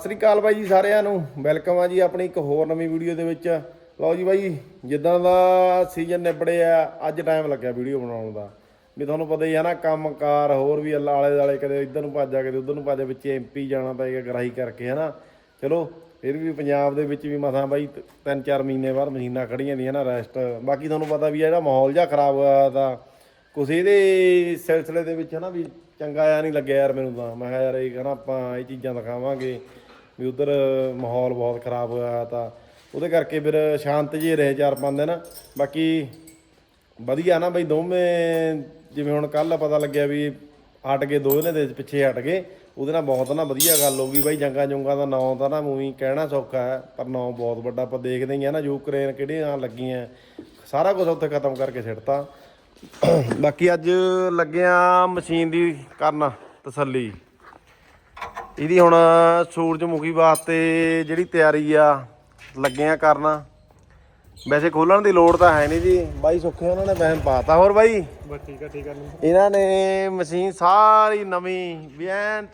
ਸਤਿ ਸ੍ਰੀ ਅਕਾਲ ਬਾਈ ਜੀ ਸਾਰਿਆਂ ਨੂੰ। ਵੈਲਕਮ ਆ ਜੀ ਆਪਣੀ ਇੱਕ ਹੋਰ ਨਵੀਂ ਵੀਡੀਓ ਦੇ ਵਿੱਚ। ਲਓ ਜੀ ਬਾਈ, ਜਿੱਦਾਂ ਦਾ ਸੀਜ਼ਨ ਨਿਬੜਿਆ, ਅੱਜ ਟਾਈਮ ਲੱਗਿਆ ਵੀਡੀਓ ਬਣਾਉਣ ਦਾ। ਵੀ ਤੁਹਾਨੂੰ ਪਤਾ ਹੀ ਆ ਨਾ, ਕੰਮਕਾਰ ਹੋਰ ਵੀ ਅੱਲਾ ਆਲੇ ਦਾਲੇ ਕਦੇ ਇੱਧਰ ਨੂੰ ਭੱਜਾ ਕਦੇ ਉੱਧਰ ਨੂੰ ਭੱਜਾ ਵਿੱਚ ਐਮਪੀ ਜਾਣਾ ਪਏਗਾ ਗਰਾਹੀ ਕਰਕੇ ਹੈ ਨਾ ਚਲੋ, ਫਿਰ ਵੀ ਪੰਜਾਬ ਦੇ ਵਿੱਚ ਵੀ ਮਸਾਂ ਬਾਈ ਤ- ਤਿੰਨ ਚਾਰ ਮਹੀਨੇ ਬਾਅਦ ਮਸ਼ੀਨਾਂ ਖੜੀਆਂ ਦੀਆਂ ਨਾ ਰੈਸਟ ਬਾਕੀ ਤੁਹਾਨੂੰ ਪਤਾ ਵੀ ਆ, ਜਿਹੜਾ ਮਾਹੌਲ ਜਿਹਾ ਖਰਾਬ ਹੋਇਆ ਤਾਂ ਕੁਛ ਇਹਦੇ ਸਿਲਸਿਲੇ ਦੇ ਵਿੱਚ ਹੈ ਨਾ ਵੀ ਚੰਗਾ ਆ ਨਹੀਂ ਲੱਗਿਆ ਯਾਰ ਮੈਨੂੰ ਤਾਂ। ਮੈਂ ਕਿਹਾ ਯਾਰ ਇਹ ਕਹਿੰਦਾ ਆਪਾਂ ਇਹ ਚੀਜ਼ਾਂ ਦਿਖਾਵਾਂਗੇ। ਵੀ ਉਧਰ ਮਾਹੌਲ ਬਹੁਤ ਖਰਾਬ ਹੋਇਆ ਤਾਂ ਉਹਦੇ ਕਰਕੇ ਫਿਰ ਸ਼ਾਂਤ ਜਿਹੇ ਰਹੇ ਚਾਰ ਪੰਜ ਦਿਨ। ਬਾਕੀ ਵਧੀਆ ਨਾ ਬਈ ਦੋਵੇਂ ਜਿਵੇਂ ਹੁਣ ਕੱਲ ਪਤਾ ਲੱਗਿਆ ਵੀ ਹਟ ਗਏ ਦੋਨੇ ਦੇ ਪਿੱਛੇ ਹਟ ਗਏ। ਉਹਦੇ ਨਾਲ ਬਹੁਤ ਨਾ ਵਧੀਆ ਗੱਲ ਹੋ ਗਈ ਬਾਈ, ਜੰਗਾ ਜੁੰਗਾ ਦਾ ਨਾਂ ਤਾਂ ਨਾ ਮੂਵੀ ਕਹਿਣਾ ਸੌਖਾ ਹੈ, ਪਰ ਨਾਂ ਬਹੁਤ ਵੱਡਾ ਆਪਾਂ ਦੇਖਦੇ ਹੀ ਆ ਨਾ ਯੂਕਰੇਨ ਕਿਹੜੀਆਂ ਲੱਗੀਆਂ, ਸਾਰਾ ਕੁਝ ਉੱਥੇ ਖਤਮ ਕਰਕੇ ਸਿੱਟਤਾ। ਬਾਕੀ ਅੱਜ ਲੱਗਿਆ ਮਸ਼ੀਨ ਦੀ ਕਰਨ ਤਸੱਲੀ। ਇਹਦੀ ਹੁਣ ਸੂਰਜਮੁਖੀ ਵਾਸਤੇ ਜਿਹੜੀ ਤਿਆਰੀ ਆ ਲੱਗੇ ਆ ਕਰਨ। ਵੈਸੇ ਖੋਲਣ ਦੀ ਲੋੜ ਤਾਂ ਹੈ ਨਹੀਂ ਜੀ। ਬਾਈ ਸੁੱਖੇ ਉਹਨਾਂ ਨੇ ਵਹਿਮ ਪਾਤਾ। ਹੋਰ ਬਾਈ? ਬਸ ਠੀਕ ਆ ਠੀਕ ਆ। ਇਹਨਾਂ ਨੇ ਮਸ਼ੀਨ ਸਾਰੀ ਨਵੀਂ ਵੀ ਐਨ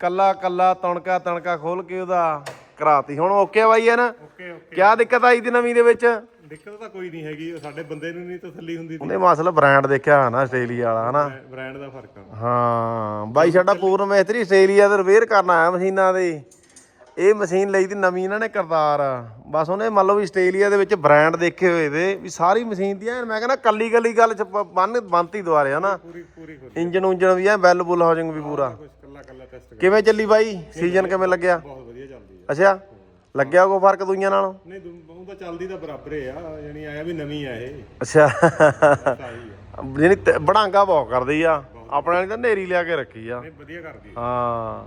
ਕੱਲਾ ਕੱਲਾ ਤਣਕਾ ਤਣਕਾ ਖੋਲ ਕੇ ਉਹਦਾ ਕਰਾਤੀ। ਹੁਣ ਓਕੇ ਆ ਬਾਈ ਹੈ ਨਾ ਓਕੇ ਓਕੇ। ਕਿਆ ਦਿੱਕਤ ਆਈ ਦੀ ਨਵੀਂ ਦੇ ਵਿੱਚ? ਦਿੱਕਤ ਤਾਂ ਕੋਈ ਨਹੀਂ ਹੈਗੀ ਸਾਡੇ ਬੰਦੇ ਨੂੰ ਨਹੀਂ ਤਸੱਲੀ ਹੁੰਦੀ ਉਹਨੇ ਮਸਲਾ ਬ੍ਰਾਂਡ ਦੇਖਿਆ ਹੋਣਾ ਆਸਟ੍ਰੇਲੀਆ ਵਾਲਾ ਹਨਾ? ਬ੍ਰਾਂਡ ਦਾ ਫ਼ਰਕ ਆ। ਹਾਂ ਬਾਈ ਸਾਡਾ ਪੂਰਨ ਮੈਸਤਰੀ ਆਸਟ੍ਰੇਲੀਆ ਦੇ ਰਿਪੇਅਰ ਕਰਨ ਆਇਆ ਮਸ਼ੀਨਾਂ ਦੇ ਇਹ ਮਸ਼ੀਨ ਲਈ ਤੀ ਨਵੀਂ ਇਹਨਾਂ ਨੇ ਕਰਤਾਰ। ਬਸ ਉਹਨੇ ਮੰਨ ਲਓ ਵੀ ਆਸਟ੍ਰੇਲੀਆ ਦੇ ਵਿੱਚ ਬ੍ਰਾਂਡ ਦੇਖੇ ਹੋਏ ਤੇ ਵੀ ਸਾਰੀ ਮਸ਼ੀਨ ਦੀ ਐਨ ਮੈਂ ਕਹਿੰਦਾ ਕੱਲੀ ਕੱਲੀ ਗੱਲ ਚ ਬੰਨ ਬੰਤੀ ਦੁਆਰੇ ਹਨਾ? ਇੰਜਨ ਉਂਜਨ ਵੀ ਐ ਬੈਲ ਬੁੱਲ ਹਾਜਿੰਗ ਵੀ ਪੂਰਾ। ਕਿਵੇਂ ਚੱਲੀ ਬਾਈ? ਸੀਜ਼ਨ ਕਿਵੇਂ ਲੱਗਿਆ? ਬਹੁਤ ਵਧੀਆ ਚੱਲਦੀ ਅੱਛਾ? ਲੱਗਿਆ ਕੋਈ ਫ਼ਰਕ ਦੂਈਆਂ ਨਾਲੋਂ? ਨਹੀਂ ਉਹ ਤਾਂ ਚੱਲਦੀ ਤਾਂ ਬਰਾਬਰ ਹੀ ਆ ਯਾਨੀ ਆਇਆ ਵੀ ਨਵੀਂ ਆ ਇਹ। ਅੱਛਾ। ਸਾਈ ਆ। ਜਿਹੜੀ ਬੜਾਂਗਾ ਬਹੁਤ ਕਰਦੀ ਆ। ਆਪਣੇ ਵਾਲੀ ਤਾਂ ਨੇਰੀ ਲਿਆ ਕੇ ਰੱਖੀ ਆ। ਇਹ ਵਧੀਆ ਕਰਦੀ ਆ। ਹਾਂ।